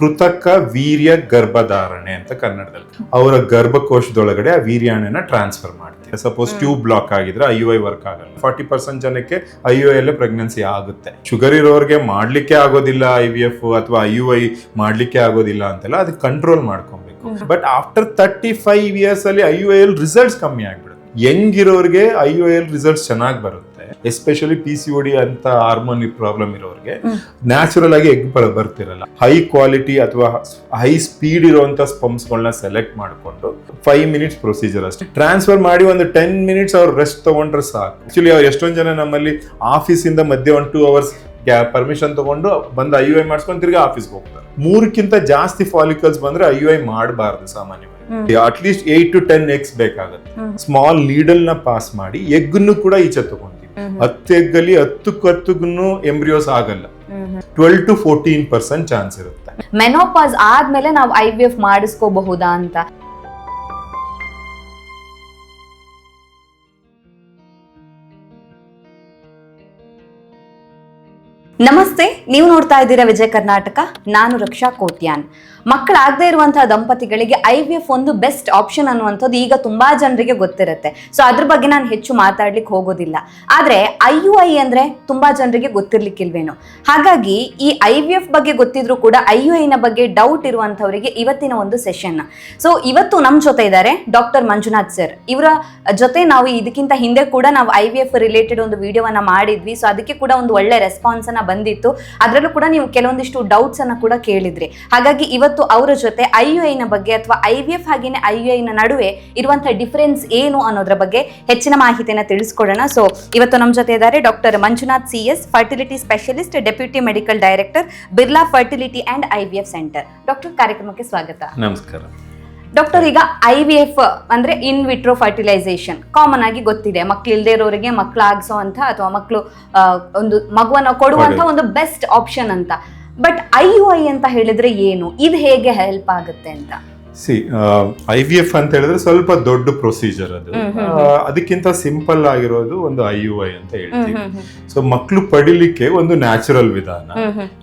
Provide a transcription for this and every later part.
ಕೃತಕ ವೀರ್ಯ ಗರ್ಭಧಾರಣೆ ಅಂತ ಕನ್ನಡದಲ್ಲಿ. ಅವರ ಗರ್ಭಕೋಶದೊಳಗಡೆ ಆ ವೀರ್ಯಾಣನ ಟ್ರಾನ್ಸ್ಫರ್ ಮಾಡ್ತೀವಿ. ಸಪೋಸ್ ಟ್ಯೂಬ್ ಬ್ಲಾಕ್ ಆಗಿದ್ರೆ ಐ ಯು ಐ ವರ್ಕ್ ಆಗಲ್ಲ. ಫಾರ್ಟಿ ಪರ್ಸೆಂಟ್ ಜನಕ್ಕೆ ಐ ಯು ಐ ಪ್ರೆಗ್ನೆನ್ಸಿ ಆಗುತ್ತೆ. ಶುಗರ್ ಇರೋರಿಗೆ ಮಾಡ್ಲಿಕ್ಕೆ ಆಗೋದಿಲ್ಲ ಐ ವಿ ಎಫ್ ಅಥವಾ ಐ ಯು ಐ ಮಾಡ್ಲಿಕ್ಕೆ ಆಗೋದಿಲ್ಲ ಅಂತೆಲ್ಲ ಅದಕ್ಕೆ ಕಂಟ್ರೋಲ್ ಮಾಡ್ಕೊಬೇಕು. But after thirty five years ಅಲ್ಲಿ I U I L results ಕಮ್ಮಿ ಆಗ್ಬಿಡುತ್ತೆ. ಯಂಗ್ ಇರೋರಿಗೆ ಐ ಯು ಎಲ್ ರಿಸಲ್ಟ್ಸ್ ಚೆನ್ನಾಗಿ ಬರುತ್ತೆ. ಎಸ್ಪೆಷಲಿ ಪಿ ಸಿ ಒಡಿ ಅಂತ ಹಾರ್ಮೋನ್ ಪ್ರಾಬ್ಲಮ್ ಇರೋರಿಗೆ ನ್ಯಾಚುರಲ್ ಆಗಿ ಎಗ್ ಬರ್ತಿರಲ್ಲ. ಹೈ ಕ್ವಾಲಿಟಿ ಅಥವಾ ಹೈ ಸ್ಪೀಡ್ ಇರುವಂತ ಸ್ಪಂಪ್ಸ್ಗಳನ್ನ ಸೆಲೆಕ್ಟ್ ಮಾಡಿಕೊಂಡು ಫೈವ್ ಮಿನಿಟ್ಸ್ ಪ್ರೊಸೀಜರ್ ಅಷ್ಟೇ. ಟ್ರಾನ್ಸ್ಫರ್ ಮಾಡಿ ಒಂದು ಟೆನ್ ಮಿನಿಟ್ಸ್ ಅವ್ರು ರೆಸ್ಟ್ ತಗೊಂಡ್ರೆ ಸಾಕು. ಆಕ್ಚುಲಿ ಅವ್ರು ಎಷ್ಟೊಂದು ಜನ ನಮ್ಮಲ್ಲಿ ಆಫೀಸಿಂದ ಮಧ್ಯೆ ಒಂದು ಟೂ ಅವರ್ಸ್ ಪರ್ಮಿಷನ್ ತಗೊಂಡು ಬಂದು ಐ ಯು ಐ ಮಾಡಿಸ್ಕೊಂಡು ತಿರ್ಗಿ ಆಫೀಸ್ಗೆ ಹೋಗ್ತಾರೆ. ಮೂರಕ್ಕಿಂತ ಜಾಸ್ತಿ ಫಾಲಿಕಲ್ಸ್ ಬಂದ್ರೆ ಐ ಯು ಐ ಮಾಡಬಾರ್ದು ಸಾಮಾನ್ಯವಾಗಿ. At least eight to ten eggs ಬೇಕಾಗುತ್ತೆ. ಸ್ಮಾಲ್ ನೀಡಲ್ನ ಪಾಸ್ ಮಾಡಿ ಎಗ್ನು ಕೂಡ ಈಚೆ ತಗೊಂತೀವಿ ಹತ್ತು ಹತ್ತಕ್ಕೆ ಹತ್ತಗೂ ಎಂಬ್ರಿಯೋಸ್ ಆಗಲ್ಲ. Twelve to fourteen percent chance ಇರುತ್ತೆ. ಮೆನೋಪಾಸ್ ಆದ್ಮೇಲೆ ನಾವು ಐ ವಿ ಎಫ್ ಮಾಡಿಸ್ಕೋಬಹುದಾ ಅಂತ. ನಮಸ್ತೆ ನೀವು ನೋಡ್ತಾ ಇದ್ದೀರಾ ವಿಜಯ ಕರ್ನಾಟಕ. ನಾನು ರಕ್ಷಾ ಕೋಟ್ಯಾನ್. ಮಕ್ಕಳಾಗದೇ ಇರುವಂತಹ ದಂಪತಿಗಳಿಗೆ ಐ ವಿ ಎಫ್ ಒಂದು ಬೆಸ್ಟ್ ಆಪ್ಷನ್ ಅನ್ನುವಂಥದ್ದು ಈಗ ತುಂಬಾ ಜನರಿಗೆ ಗೊತ್ತಿರುತ್ತೆ. ಸೊ ಅದ್ರ ಬಗ್ಗೆ ನಾನು ಹೆಚ್ಚು ಮಾತಾಡ್ಲಿಕ್ಕೆ ಹೋಗೋದಿಲ್ಲ. ಆದ್ರೆ ಐ ಯು ಐ ಅಂದ್ರೆ ತುಂಬಾ ಜನರಿಗೆ ಗೊತ್ತಿರ್ಲಿಕ್ಕಿಲ್ವೇನೋ? ಹಾಗಾಗಿ ಈ ಐ ವಿ ಎಫ್ ಬಗ್ಗೆ ಗೊತ್ತಿದ್ರು ಕೂಡ ಐ ಯು ಐನ ಬಗ್ಗೆ ಡೌಟ್ ಇರುವಂತವರಿಗೆ ಇವತ್ತಿನ ಒಂದು ಸೆಷನ್ ಸೊ ಇವತ್ತು ನಮ್ಮ ಜೊತೆ ಇದ್ದಾರೆ ಡಾಕ್ಟರ್ ಮಂಜುನಾಥ್ ಸರ್ ಇವರ ಜೊತೆ ನಾವು ಇದಕ್ಕಿಂತ ಹಿಂದೆ ಕೂಡ ನಾವು ಐ ವಿ ಎಫ್ ರಿಲೇಟೆಡ್ ಒಂದು ವಿಡಿಯೋವನ್ನ ಮಾಡಿದ್ವಿ. ಸೊ ಅದಕ್ಕೆ ಕೂಡ ಒಂದು ಒಳ್ಳೆ ರೆಸ್ಪಾನ್ಸ್ ಅನ್ನ ಬಂದಿತ್ತು. ಅದರಲ್ಲೂ ಕೂಡ ನೀವು ಕೆಲವೊಂದಿಷ್ಟು ಡೌಟ್ಸ್ ಅನ್ನ ಕೂಡ ಕೇಳಿದ್ರಿ. ಹಾಗಾಗಿ ಇವತ್ತು ಅವರ ಜೊತೆ ಐ ಯು ಐನ ಬಗ್ಗೆ ಅಥವಾ ಐ ವಿ ಎಫ್ ಹಾಗೇನೆ ಐ ಯು ಐನ ನಡುವೆ ಇರುವಂತಹ ಡಿಫರೆನ್ಸ್ ಏನು ಅನ್ನೋದ್ರ ಬಗ್ಗೆ ಹೆಚ್ಚಿನ ಮಾಹಿತಿಯನ್ನು ತಿಳಿಸ್ಕೊಡೋಣ. ಸೊ ಇವತ್ತು ನಮ್ಮ ಜೊತೆ ಇದ್ದಾರೆ doctor Manjunath C S fertility specialist deputy medical director Birla fertility and I V F centre doctor ಕಾರ್ಯಕ್ರಮಕ್ಕೆ ಸ್ವಾಗತ. ನಮಸ್ಕಾರ. ಡಾಕ್ಟರ್ ಈಗ ಐ ವಿ ಎಫ್ ಅಂದ್ರೆ ಇನ್ ವಿಟ್ರೋ ಫರ್ಟಿಲೈಸೇಷನ್ ಕಾಮನ್ ಆಗಿ ಗೊತ್ತಿದೆ. ಮಕ್ಳು ಇಲ್ಲದೆ ಇರೋರಿಗೆ ಮಕ್ಳು ಆಗಿಸೋ ಅಂತ ಅಥವಾ ಮಕ್ಕಳು ಒಂದು ಮಗುವನ್ನು ಕೊಡುವಂತ ಒಂದು ಬೆಸ್ಟ್ ಆಪ್ಷನ್ ಅಂತ. ಬಟ್ ಐ ಯು ಐ ಅಂತ ಹೇಳಿದ್ರೆ ಏನು? ಇದು ಹೇಗೆ ಹೆಲ್ಪ್ ಆಗುತ್ತೆ ಅಂತ? ಸಿ ಐ ವಿ ಎಫ್ ಅಂತ ಹೇಳಿದ್ರೆ ಸ್ವಲ್ಪ ದೊಡ್ಡ ಪ್ರೊಸೀಜರ್ ಅದು. ಅದಕ್ಕಿಂತ ಸಿಂಪಲ್ ಆಗಿರೋದು ಒಂದು ಐ ಯು ಐ ಅಂತ ಹೇಳ್ತೀವಿ. ಸೊ ಮಕ್ಕಳು ಪಡಿಲಿಕ್ಕೆ ಒಂದು ನ್ಯಾಚುರಲ್ ವಿಧಾನ.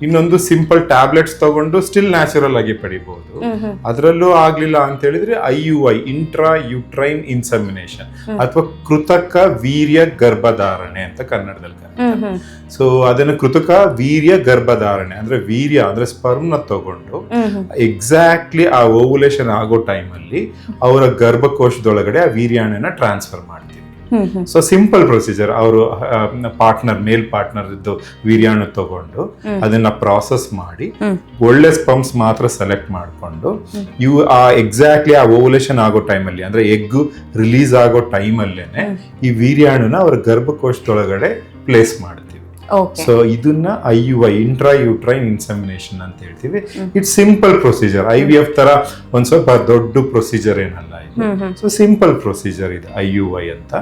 ಇನ್ನೊಂದು ಸಿಂಪಲ್ ಟ್ಯಾಬ್ಲೆಟ್ಸ್ ತಗೊಂಡು ಸ್ಟಿಲ್ ನ್ಯಾಚುರಲ್ ಆಗಿ ಪಡಿಬಹುದು ಅದರಲ್ಲೂ ಆಗ್ಲಿಲ್ಲ ಅಂತ ಹೇಳಿದ್ರೆ I U I intra uterine insemination ಅಥವಾ ಕೃತಕ ವೀರ್ಯ ಗರ್ಭಧಾರಣೆ ಅಂತ ಕನ್ನಡದಲ್ಲಿ ಸೊ ಅದನ್ನು ಕೃತಕ ವೀರ್ಯ ಗರ್ಭಧಾರಣೆ ಅಂದ್ರೆ ವೀರ್ಯ ಅಂದ್ರೆ ಸ್ಪರ್ಮ್ನ ತಗೊಂಡು ಎಕ್ಸಾಕ್ಟ್ಲಿ ಆ ಓವುಲೇಷನ್ ಆಗೋ ಟೈಮಲ್ಲಿ ಅವರ ಗರ್ಭಕೋಶದೊಳಗಡೆ ಆ ವೀರ್ಯಾಣನ ಟ್ರಾನ್ಸ್ಫರ್ ಮಾಡ್ತೀವಿ. ಸೊ ಸಿಂಪಲ್ ಪ್ರೊಸೀಜರ್ ಅವರು ಪಾರ್ಟ್ನರ್ ಮೇಲ್ ಪಾರ್ಟ್ನರ್ ಇದ್ದು ವೀರ್ಯಾಣು ತಗೊಂಡು ಅದನ್ನ ಪ್ರಾಸೆಸ್ ಮಾಡಿ ಒಳ್ಳೆ ಸ್ಪಂಪ್ಸ್ ಮಾತ್ರ ಸೆಲೆಕ್ಟ್ ಮಾಡಿಕೊಂಡು ಇವು ಆ ಎಕ್ಸಾಕ್ಟ್ಲಿ ಆ ಓವುಲೇಷನ್ ಆಗೋ ಟೈಮಲ್ಲಿ ಅಂದ್ರೆ ಎಗ್ ರಿಲೀಸ್ ಆಗೋ ಟೈಮಲ್ಲೇನೆ ಈ ವೀರ್ಯಾಣುನ ಅವರ ಗರ್ಭಕೋಶದೊಳಗಡೆ ಪ್ಲೇಸ್ ಓಕೆ ಸೊ ಇದನ್ನ I U I intra uterine insemination ಅಂತ ಹೇಳ್ತೀವಿ. It's simple procedure I V F ತರ ಒಂದ್ ಸ್ವಲ್ಪ ದೊಡ್ಡ ಪ್ರೊಸೀಜರ್ ಏನಲ್ಲ ಇದು. ಸೊ ಸಿಂಪಲ್ ಪ್ರೊಸೀಜರ್ ಇದೆ ಐ ಯು ಐ ಅಂತ.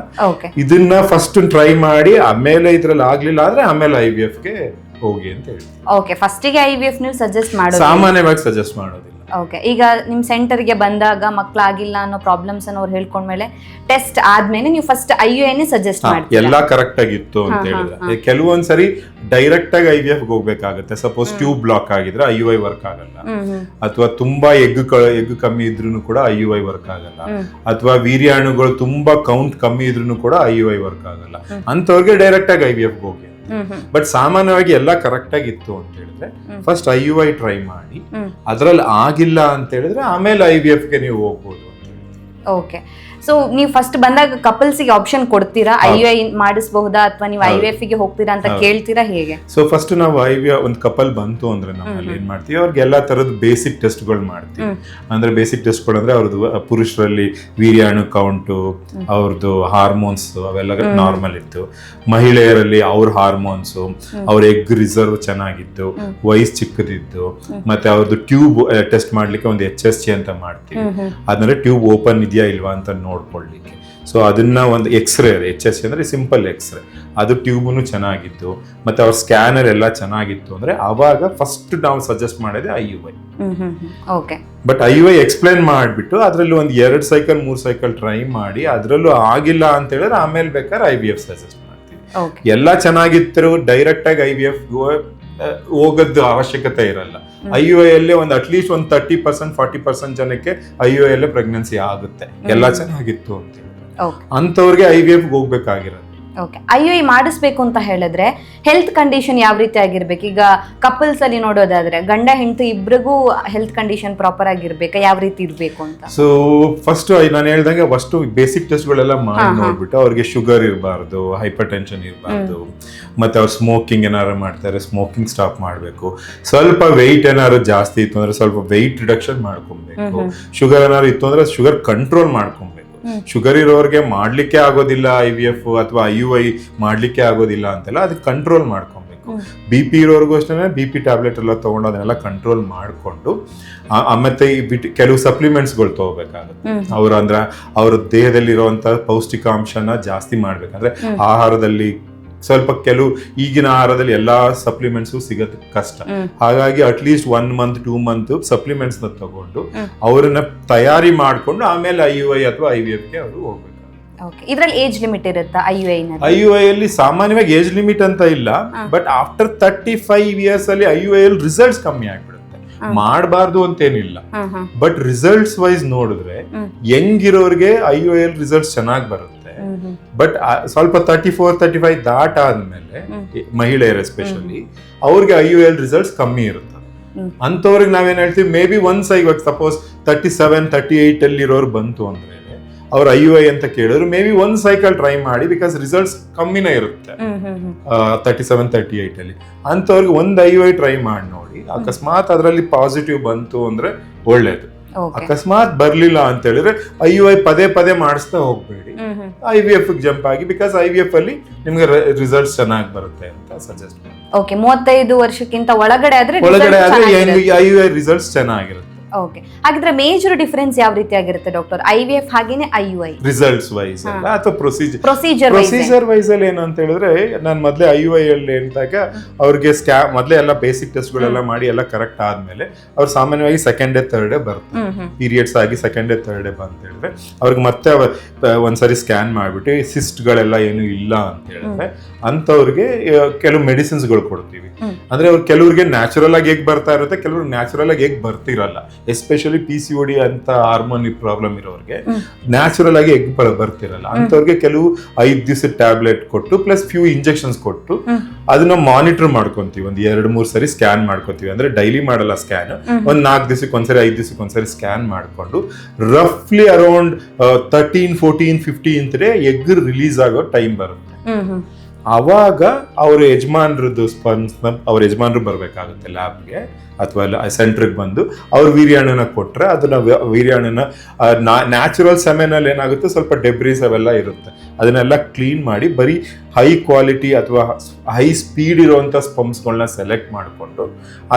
ಇದನ್ನ ಫಸ್ಟ್ ಟ್ರೈ ಮಾಡಿ ಆಮೇಲೆ ಇದ್ರಲ್ಲಿ ಆಗ್ಲಿಲ್ಲ ಆದ್ರೆ ಆಮೇಲೆ ಐ ವಿ ಎಫ್ಗೆ ಹೋಗಿ ಅಂತ ಹೇಳ್ತೀವಿ. ಓಕೆ ಫಸ್ಟಿಗೆ ಐ ವಿ ಎಫ್ ನೀವು ಸಜೆಸ್ಟ್ ಮಾಡೋದು. ಸಾಮಾನ್ಯವಾಗಿ ಸಜೆಸ್ಟ್ ಮಾಡೋದಿಲ್ಲ. ಓಕೆ ಈಗ ನಿಮ್ಮ ಸೆಂಟರ್ಗೆ ಬಂದಾಗ ಮಕ್ಕಳಾಗಿಲ್ಲ ಅನ್ನೋ ಪ್ರಾಬ್ಲಮ್ಸ್ ಅನ್ನು ಅವ್ರು ಹೇಳ್ಕೊಂಡ್ಮೇಲೆ ಟೆಸ್ಟ್ ಆದ್ಮೇಲೆ ನೀವು first I U N suggest ಮಾಡ್ತೀರಾ? ಎಲ್ಲಾ ಕರೆಕ್ಟ್ ಆಗಿತ್ತು ಅಂತ ಹೇಳಿದ್ರೆ. ಕೆಲವೊಂದ್ಸರಿ ಡೈರೆಕ್ಟ್ ಆಗಿ ಐ ವಿ ಎಫ್ ಹೋಗ್ಬೇಕಾಗತ್ತೆ. ಸಪೋಸ್ ಟ್ಯೂಬ್ ಬ್ಲಾಕ್ ಆಗಿದ್ರೆ ಐ ಯು ಐ ವರ್ಕ್ ಆಗಲ್ಲ. ಅಥವಾ ತುಂಬಾ ಎಗ್ ಎಗ್ ಕಮ್ಮಿ ಇದ್ರೂ ಕೂಡ ಐ ಯು ಐ ವರ್ಕ್ ಆಗಲ್ಲ. ಅಥವಾ ವೀರ್ಯಾಣುಗಳು ತುಂಬಾ ಕೌಂಟ್ ಕಮ್ಮಿ ಇದ್ರೂ ಕೂಡ ಐ ಯು ಐ ವರ್ಕ್ ಆಗಲ್ಲ. ಅಂತವ್ರಿಗೆ ಡೈರೆಕ್ಟ್ ಆಗಿ ಐ ವಿ ಎಫ್ ಹೋಗಿ. ಬಟ್ ಸಾಮಾನ್ಯವಾಗಿ ಎಲ್ಲ ಕರೆಕ್ಟ್ ಆಗಿ ಇತ್ತು ಅಂತ ಹೇಳಿದ್ರೆ first I U I try ಮಾಡಿ. ಅದ್ರಲ್ಲಿ ಆಗಿಲ್ಲ ಅಂತ ಹೇಳಿದ್ರೆ ಆಮೇಲೆ ಐ ವಿ ಎಫ್ಗೆ ನೀವು ಹೋಗ್ಬೋದು. ಓಕೆ ಸೊ ನೀವು ಫಸ್ಟ್ ಬಂದಾಗ ಕಪಲ್ಸ್ಗೆ ಆಪ್ಷನ್ ಕೊಡ್ತೀರಾ? ಐ ವಿ ಐ ಮಾಡಿಸಬಹುದಾ? ಅಥವಾ ನೀವು ಐ ವಿ ಎಫ್ಗೆ ಹೋಗ್ತೀರಾ ಅಂತ ಕೇಳ್ತೀರಾ ಹೇಗೆ? ಸೊ ಫಸ್ಟ್ ನಾವು ಐ ವಿ ಒಂದು ಕಪಲ್ ಬಂತು ಅಂದ್ರೆ ನಮ್ಮಲ್ಲಿ ಏನ್ ಮಾಡ್ತೀವಿ? ಅವ್ರಿಗೆ ಎಲ್ಲಾ ತರದ ಬೇಸಿಕ್ ಟೆಸ್ಟ್ಗಳು ಮಾಡ್ತೀವಿ. ಅಂದ್ರೆ ಬೇಸಿಕ್ ಟೆಸ್ಟ್ಗಳು ಅಂದ್ರೆ ಅವ್ರದ್ದು ಪುರುಷರಲ್ಲಿ ವೀರ್ಯಾಣು ಕೌಂಟು ಅವ್ರದ್ದು ಹಾರ್ಮೋನ್ಸ್ ಅವೆಲ್ಲ ನಾರ್ಮಲ್ ಇತ್ತು. ಮಹಿಳೆಯರಲ್ಲಿ ಅವ್ರ ಹಾರ್ಮೋನ್ಸ್ ಅವ್ರ ಎಗ್ ರಿಸರ್ವ್ ಚೆನ್ನಾಗಿತ್ತು. ವಯಸ್ ಚಿಕ್ಕದಿತ್ತು. ಮತ್ತೆ ಅವ್ರದ್ದು ಟ್ಯೂಬ್ ಟೆಸ್ಟ್ ಮಾಡ್ಲಿಕ್ಕೆ ಒಂದು ಎಚ್ ಎಸ್ ಸಿ ಅಂತ ಮಾಡ್ತೀವಿ. ಅದಂದ್ರೆ ಟ್ಯೂಬ್ ಓಪನ್ ಇದೆಯಾ ಇಲ್ವಾ ಅಂತ ನೋಡ್ಕೊಳ್ಳಿಕ್ಕೆ ಸೊ ಅದನ್ನ ಒಂದು x ray H S C ಅಂದ್ರೆ ಸಿಂಪಲ್ ಎಕ್ಸ್ರೇ ಅದು ಟ್ಯೂಬ್ನು ಚೆನ್ನಾಗಿತ್ತು ಮತ್ತೆ ಅವ್ರ ಸ್ಕ್ಯಾನರ್ ಎಲ್ಲ ಚೆನ್ನಾಗಿತ್ತು ಅಂದ್ರೆ ಆವಾಗ ಫಸ್ಟ್ ನಾವು ಸಜೆಸ್ಟ್ ಮಾಡಿದೆ I U I hmm okay but I U I explain ಮಾಡಿಬಿಟ್ಟು ಅದರಲ್ಲಿ ಒಂದು ಎರಡು ಸೈಕಲ್ ಮೂರು ಸೈಕಲ್ ಟ್ರೈ ಮಾಡಿ ಅದರಲ್ಲೂ ಆಗಿಲ್ಲ ಅಂತ ಹೇಳಿದ್ರೆ ಆಮೇಲೆ ಬೇಕಾದ್ರೆ ಐ ವಿ ಎಫ್ ಸಜೆಸ್ಟ್ ಮಾಡ್ತೀವಿ ಎಲ್ಲ ಚೆನ್ನಾಗಿತ್ತು ಡೈರೆಕ್ಟ್ ಆಗಿ ಐ ವಿ ಎಫ್ ಹೋಗೋದು ಅವಶ್ಯಕತೆ ಇರಲ್ಲ. ಐ ಯು ಐ ಅಲ್ಲಿ ಒಂದು ಅಟ್ಲೀಸ್ಟ್ ಒಂದು ತರ್ಟಿ ಪರ್ಸೆಂಟ್ ಫಾರ್ಟಿ ಪರ್ಸೆಂಟ್ ಜನಕ್ಕೆ ಐ ಯು ಅಲ್ಲೇ ಪ್ರೆಗ್ನೆನ್ಸಿ ಆಗುತ್ತೆ. ಎಲ್ಲ ಚೆನ್ನಾಗಿತ್ತು ಅಂತ ಅಂಥವ್ರಿಗೆ ಐ ವಿ ಎಫ್ ಹೋಗ್ಬೇಕಾಗಿರೋದು ಓಕೆ ಐ ಈ ಐ ಮಾಡಿಸ್ಬೇಕು ಅಂತ ಹೇಳಿದ್ರೆ ಹೆಲ್ತ್ ಕಂಡೀಷನ್ ಯಾವ ರೀತಿ ಆಗಿರ್ಬೇಕು? ಈಗ ಕಪಲ್ಸ್ ಅಲ್ಲಿ ನೋಡೋದಾದ್ರೆ ಗಂಡ ಹೆಂಡತಿ ಇಬ್ಬರಿಗೂ ಹೆಲ್ತ್ ಕಂಡೀಷನ್ ಪ್ರಾಪರ್ ಆಗಿರ್ಬೇಕು ಯಾವ ರೀತಿ ಇರಬೇಕು ಅಂತ? ಸೊ ಫಸ್ಟ್ ನಾನು ಹೇಳ್ದಂಗೆ ಫಸ್ಟ್ ಬೇಸಿಕ್ ಟೆಸ್ಟ್ಗಳೆಲ್ಲ ಮಾಡಿ. ನೋಡ್ಬಿಟ್ಟು ಅವ್ರಿಗೆ ಶುಗರ್ ಇರಬಾರ್ದು ಹೈಪರ್ ಟೆನ್ಷನ್ ಇರಬಾರ್ದು ಮತ್ತೆ ಅವ್ರು ಸ್ಮೋಕಿಂಗ್ ಏನಾರು ಮಾಡ್ತಾರೆ ಸ್ಮೋಕಿಂಗ್ ಸ್ಟಾಪ್ ಮಾಡಬೇಕು. ಸ್ವಲ್ಪ ವೆಯ್ಟ್ ಏನಾದ್ರು ಜಾಸ್ತಿ ಇತ್ತು ಅಂದ್ರೆ ಸ್ವಲ್ಪ ವೆಯ್ಟ್ ರಿಡಕ್ಷನ್ ಮಾಡ್ಕೊಬೇಕು. ಶುಗರ್ ಏನಾದ್ರು ಇತ್ತು ಅಂದ್ರೆ ಶುಗರ್ ಕಂಟ್ರೋಲ್ ಮಾಡ್ಕೊಬೇಕು. ಶುಗರ್ ಇರೋರಿಗೆ ಮಾಡ್ಲಿಕ್ಕೆ ಆಗೋದಿಲ್ಲ ಐ ವಿ ಎಫ್ ಅಥವಾ ಐ ಯು ಐ ಮಾಡ್ಲಿಕ್ಕೆ ಆಗೋದಿಲ್ಲ ಅಂತೆಲ್ಲ ಅದಕ್ಕೆ ಕಂಟ್ರೋಲ್ ಮಾಡ್ಕೊಬೇಕು. ಬಿ ಪಿ ಇರೋರ್ಗೂ ಅಷ್ಟೇ ಬಿ ಪಿ ಟ್ಯಾಬ್ಲೆಟ್ ಎಲ್ಲ ತಗೊಂಡು ಅದನ್ನೆಲ್ಲ ಕಂಟ್ರೋಲ್ ಮಾಡಿಕೊಂಡು ಮತ್ತೆ ಈ ಬಿಟ್ ಕೆಲವು ಸಪ್ಲಿಮೆಂಟ್ಸ್ಗಳು ತಗೋಬೇಕಾಗುತ್ತೆ. ಅವರು ಅವ್ರ ಅಂದ್ರೆ ಅವ್ರ ದೇಹದಲ್ಲಿರುವಂತಹ ಪೌಷ್ಟಿಕಾಂಶನ ಜಾಸ್ತಿ ಮಾಡ್ಬೇಕಂದ್ರೆ ಆಹಾರದಲ್ಲಿ ಸ್ವಲ್ಪ ಕೆಲವು ಈಗಿನ ಆಹಾರದಲ್ಲಿ ಎಲ್ಲಾ ಸಪ್ಲಿಮೆಂಟ್ಸು ಸಿಗೋದು ಕಷ್ಟ. ಹಾಗಾಗಿ at least one month two month ಸಪ್ಲಿಮೆಂಟ್ಸ್ನ ತಗೊಂಡು ಅವ್ರನ್ನ ತಯಾರಿ ಮಾಡ್ಕೊಂಡು ಆಮೇಲೆ ಐ ಯು ಐ ಅಥವಾ ಐ ವಿ ಎಫ್ಗೆ ಅವರು ಹೋಗ್ಬೇಕು. ಇದ್ರಲ್ಲಿ ಏಜ್ ಲಿಮಿಟ್ ಇರುತ್ತಾ I U I I U I ಅಲ್ಲಿ ಸಾಮಾನ್ಯವಾಗಿ ಏಜ್ ಲಿಮಿಟ್ ಅಂತ ಇಲ್ಲ but after thirty five years ಅಲ್ಲಿ ಐ ಯು ಐ ಅಲ್ಲಿ ರಿಸಲ್ಟ್ಸ್ ಕಮ್ಮಿ ಆಗ್ಬಿಡುತ್ತೆ. ಮಾಡಬಾರ್ದು ಅಂತೇನಿಲ್ಲ. ಬಟ್ ರಿಸಲ್ಟ್ಸ್ ವೈಸ್ ನೋಡಿದ್ರೆ ಇರೋರಿಗೆ I U I L results ಚೆನ್ನಾಗಿ ಬರುತ್ತೆ. ಬಟ್ ಸ್ವಲ್ಪ ತರ್ಟಿ ಫೋರ್ ತರ್ಟಿ ಫೈವ್ ದಾಟ್ ಆದ್ಮೇಲೆ ಮಹಿಳೆಯರ ಎಸ್ಪೆಷಲಿ ಅವ್ರಿಗೆ ಐ ಯು ಎಲ್ ರಿಸಲ್ಟ್ಸ್ ಕಮ್ಮಿ ಇರುತ್ತೆ. ಅಂಥವ್ರಿಗೆ ನಾವೇನ್ ಹೇಳ್ತೀವಿ? ಮೇ ಬಿ ಒನ್ಸ್ ಇವಾಗ suppose thirty seven thirty eight ಅಲ್ಲಿ ಇರೋರು ಬಂತು ಅಂದ್ರೆ ಅವ್ರ ಐ ಯು ಐ ಅಂತ ಕೇಳಿದ್ರು ಮೇ ಬಿ ಒಂದ್ ಸೈಕಲ್ ಟ್ರೈ ಮಾಡಿ ಬಿಕಾಸ್ ರಿಸಲ್ಟ್ಸ್ ಕಮ್ಮಿನೇ ಇರುತ್ತೆ. ತರ್ಟಿ ಸೆವೆನ್ ತರ್ಟಿ ಏಟ್ ಅಲ್ಲಿ. ಅಂಥವ್ರಿಗೆ ಒಂದು ಐ ಯು ಐ ಟ್ರೈ ಮಾಡಿ ನೋಡಿ ಅಕಸ್ಮಾತ್ ಅದರಲ್ಲಿ ಪಾಸಿಟಿವ್ ಬಂತು ಅಂದ್ರೆ ಒಳ್ಳೇದು. ಅಕಸ್ಮಾತ್ ಬರ್ಲಿಲ್ಲ ಅಂತ ಹೇಳಿದ್ರೆ ಐ ಯು ಐ ಪದೇ ಪದೇ ಮಾಡಿಸ್ತಾ ಹೋಗ್ಬೇಡಿ. ಐ ವಿ ಎಫ್ ಜಂಪ್ ಆಗಿ ಬಿಕಾಸ್ ಐ ವಿ ಎಫ್ ಅಲ್ಲಿ ನಿಮ್ಗೆ ರಿಸಲ್ಟ್ಸ್ ಚೆನ್ನಾಗಿ ಬರುತ್ತೆ ಅಂತ ಸಜೆಸ್ಟ್ ಓಕೆ ಮೂವತ್ತೈದು ವರ್ಷಕ್ಕಿಂತ ಒಳಗಡೆ ಆದ್ರೆ ಒಳಗಡೆ ಆದ್ರೆ ಐ ಯು ಐ ರಿಸಲ್ಟ್ಸ್ ಚೆನ್ನಾಗಿರುತ್ತೆ. ಓಕೆ ಹಾಗಿದ್ರೆ ಮೇಜರ್ ಡಿಫರೆನ್ಸ್ ಯಾವ ರೀತಿ ಆಗಿರುತ್ತೆ ಡಾಕ್ಟರ್ ಐ ವಿ ಎಫ್ ಹಾಗೇನೆ I U I results wise ಅಲ್ಲ? ಅಥವಾ ಪ್ರೊಸೀಜರ್ ಪ್ರೊಸೀಜರ್ ಪ್ರೊಸೀಜರ್ ವೈಸ್ ಅಲ್ಲಿ ಏನು ಅಂತ ಹೇಳಿದ್ರೆ ನಾನು ಮೊದಲೇ ಐ ಯು ಐ ಅಲ್ಲಿ ಹೇಳಿದಾಗ ಅವ್ರಿಗೆ ಸ್ಕ್ಯಾ ಮೊದಲೇ ಎಲ್ಲ ಬೇಸಿಕ್ ಟೆಸ್ಟ್ಗಳೆಲ್ಲ ಮಾಡಿ ಎಲ್ಲ ಕರೆಕ್ಟ್ ಆದ್ಮೇಲೆ ಅವ್ರು ಸಾಮಾನ್ಯವಾಗಿ ಸೆಕೆಂಡ್ ಡೇ ಥರ್ಡ್ ಡೇ ಬರ್ತಾರೆ. ಪೀರಿಯಡ್ಸ್ ಆಗಿ ಸೆಕೆಂಡ್ ಡೇ ಥರ್ಡ್ ಡೇ ಬಂತ ಹೇಳಿದ್ರೆ ಅವ್ರಿಗೆ ಮತ್ತೆ ಒಂದ್ಸರಿ ಸ್ಕ್ಯಾನ್ ಮಾಡ್ಬಿಟ್ಟು ಸಿಸ್ಟ್ಗಳೆಲ್ಲ ಏನು ಇಲ್ಲ ಅಂತ ಹೇಳಿದ್ರೆ ಅಂಥವ್ರಿಗೆ ಕೆಲವು ಮೆಡಿಸಿನ್ಸ್ಗಳು ಕೊಡ್ತೀವಿ. ಅಂದ್ರೆ ಅವ್ರು ಕೆಲವ್ರಿಗೆ ನ್ಯಾಚುರಲ್ ಆಗಿ ಹೇಗ್ ಬರ್ತಾ ಇರುತ್ತೆ ಕೆಲವ್ರಿಗೆ ನ್ಯಾಚುರಲ್ ಆಗಿ ಹೇಗ್ ಬರ್ತಿರಲ್ಲ. ಎಸ್ಪೆಷಲಿ ಪಿ ಸಿ ಅಂತ ಹಾರ್ಮೋನ್ ಪ್ರಾಬ್ಲಮ್ ಇರೋರಿಗೆ. ನ್ಯಾಚುರಲ್ ಆಗಿ ಎಗ್ ಬರ್ತಿರಲ್ಲ ಅಂಥವ್ರಿಗೆ ಕೆಲವು ಐದ್ ದಿವಸ ಟ್ಯಾಬ್ಲೆಟ್ ಕೊಟ್ಟು ಪ್ಲಸ್ ಫ್ಯೂ ಇಂಜೆಕ್ಷನ್ಸ್ ಕೊಟ್ಟು ಅದನ್ನ ಮಾನಿಟರ್ ಮಾಡ್ಕೊಂತೀವಿ. ಒಂದ್ ಎರಡು ಮೂರ್ ಸರಿ ಸ್ಕ್ಯಾನ್ ಮಾಡ್ಕೊತೀವಿ. ಅಂದ್ರೆ ಡೈಲಿ ಮಾಡಲ್ಲ ಸ್ಕ್ಯಾನ್ ಒಂದು ನಾಲ್ಕು ದಿವಸಕ್ಕೆ ಒಂದ್ಸರಿ ಐದು ದಿವಸಕ್ಕೆ ಒಂದ್ಸರಿ ಸ್ಕ್ಯಾನ್ ಮಾಡ್ಕೊಂಡು ರಫ್ಲಿ around thirteen fourteen fifteen day egg release ಆಗೋ ಟೈಮ್ ಬರುತ್ತೆ. ಅವಾಗ ಅವ್ರ ಯಜಮಾನ್ರದ್ದು ಸ್ಪಂದ್ ಅವ್ರ ಯಜಮಾನ್ರು ಬರ್ಬೇಕಾಗುತ್ತೆ ಲ್ಯಾಬ್ಗೆ ಅಥವಾ ಸೆಂಟ್ರಿಗೆ ಬಂದು ಅವ್ರು ವೀರ್ಯಾಣನ ಕೊಟ್ಟರೆ ಅದನ್ನ ವೀರ್ಯಾಣನ ನ್ಯಾಚುರಲ್ ಸಮಯನಲ್ಲಿ ಏನಾಗುತ್ತೆ ಸ್ವಲ್ಪ ಡೆಬ್ರೀಸ್ ಅವೆಲ್ಲ ಇರುತ್ತೆ. ಅದನ್ನೆಲ್ಲ ಕ್ಲೀನ್ ಮಾಡಿ ಬರೀ ಹೈ ಕ್ವಾಲಿಟಿ ಅಥವಾ ಹೈ ಸ್ಪೀಡ್ ಇರುವಂಥ ಸ್ಪಂಪ್ಸ್ಗಳನ್ನ ಸೆಲೆಕ್ಟ್ ಮಾಡಿಕೊಂಡು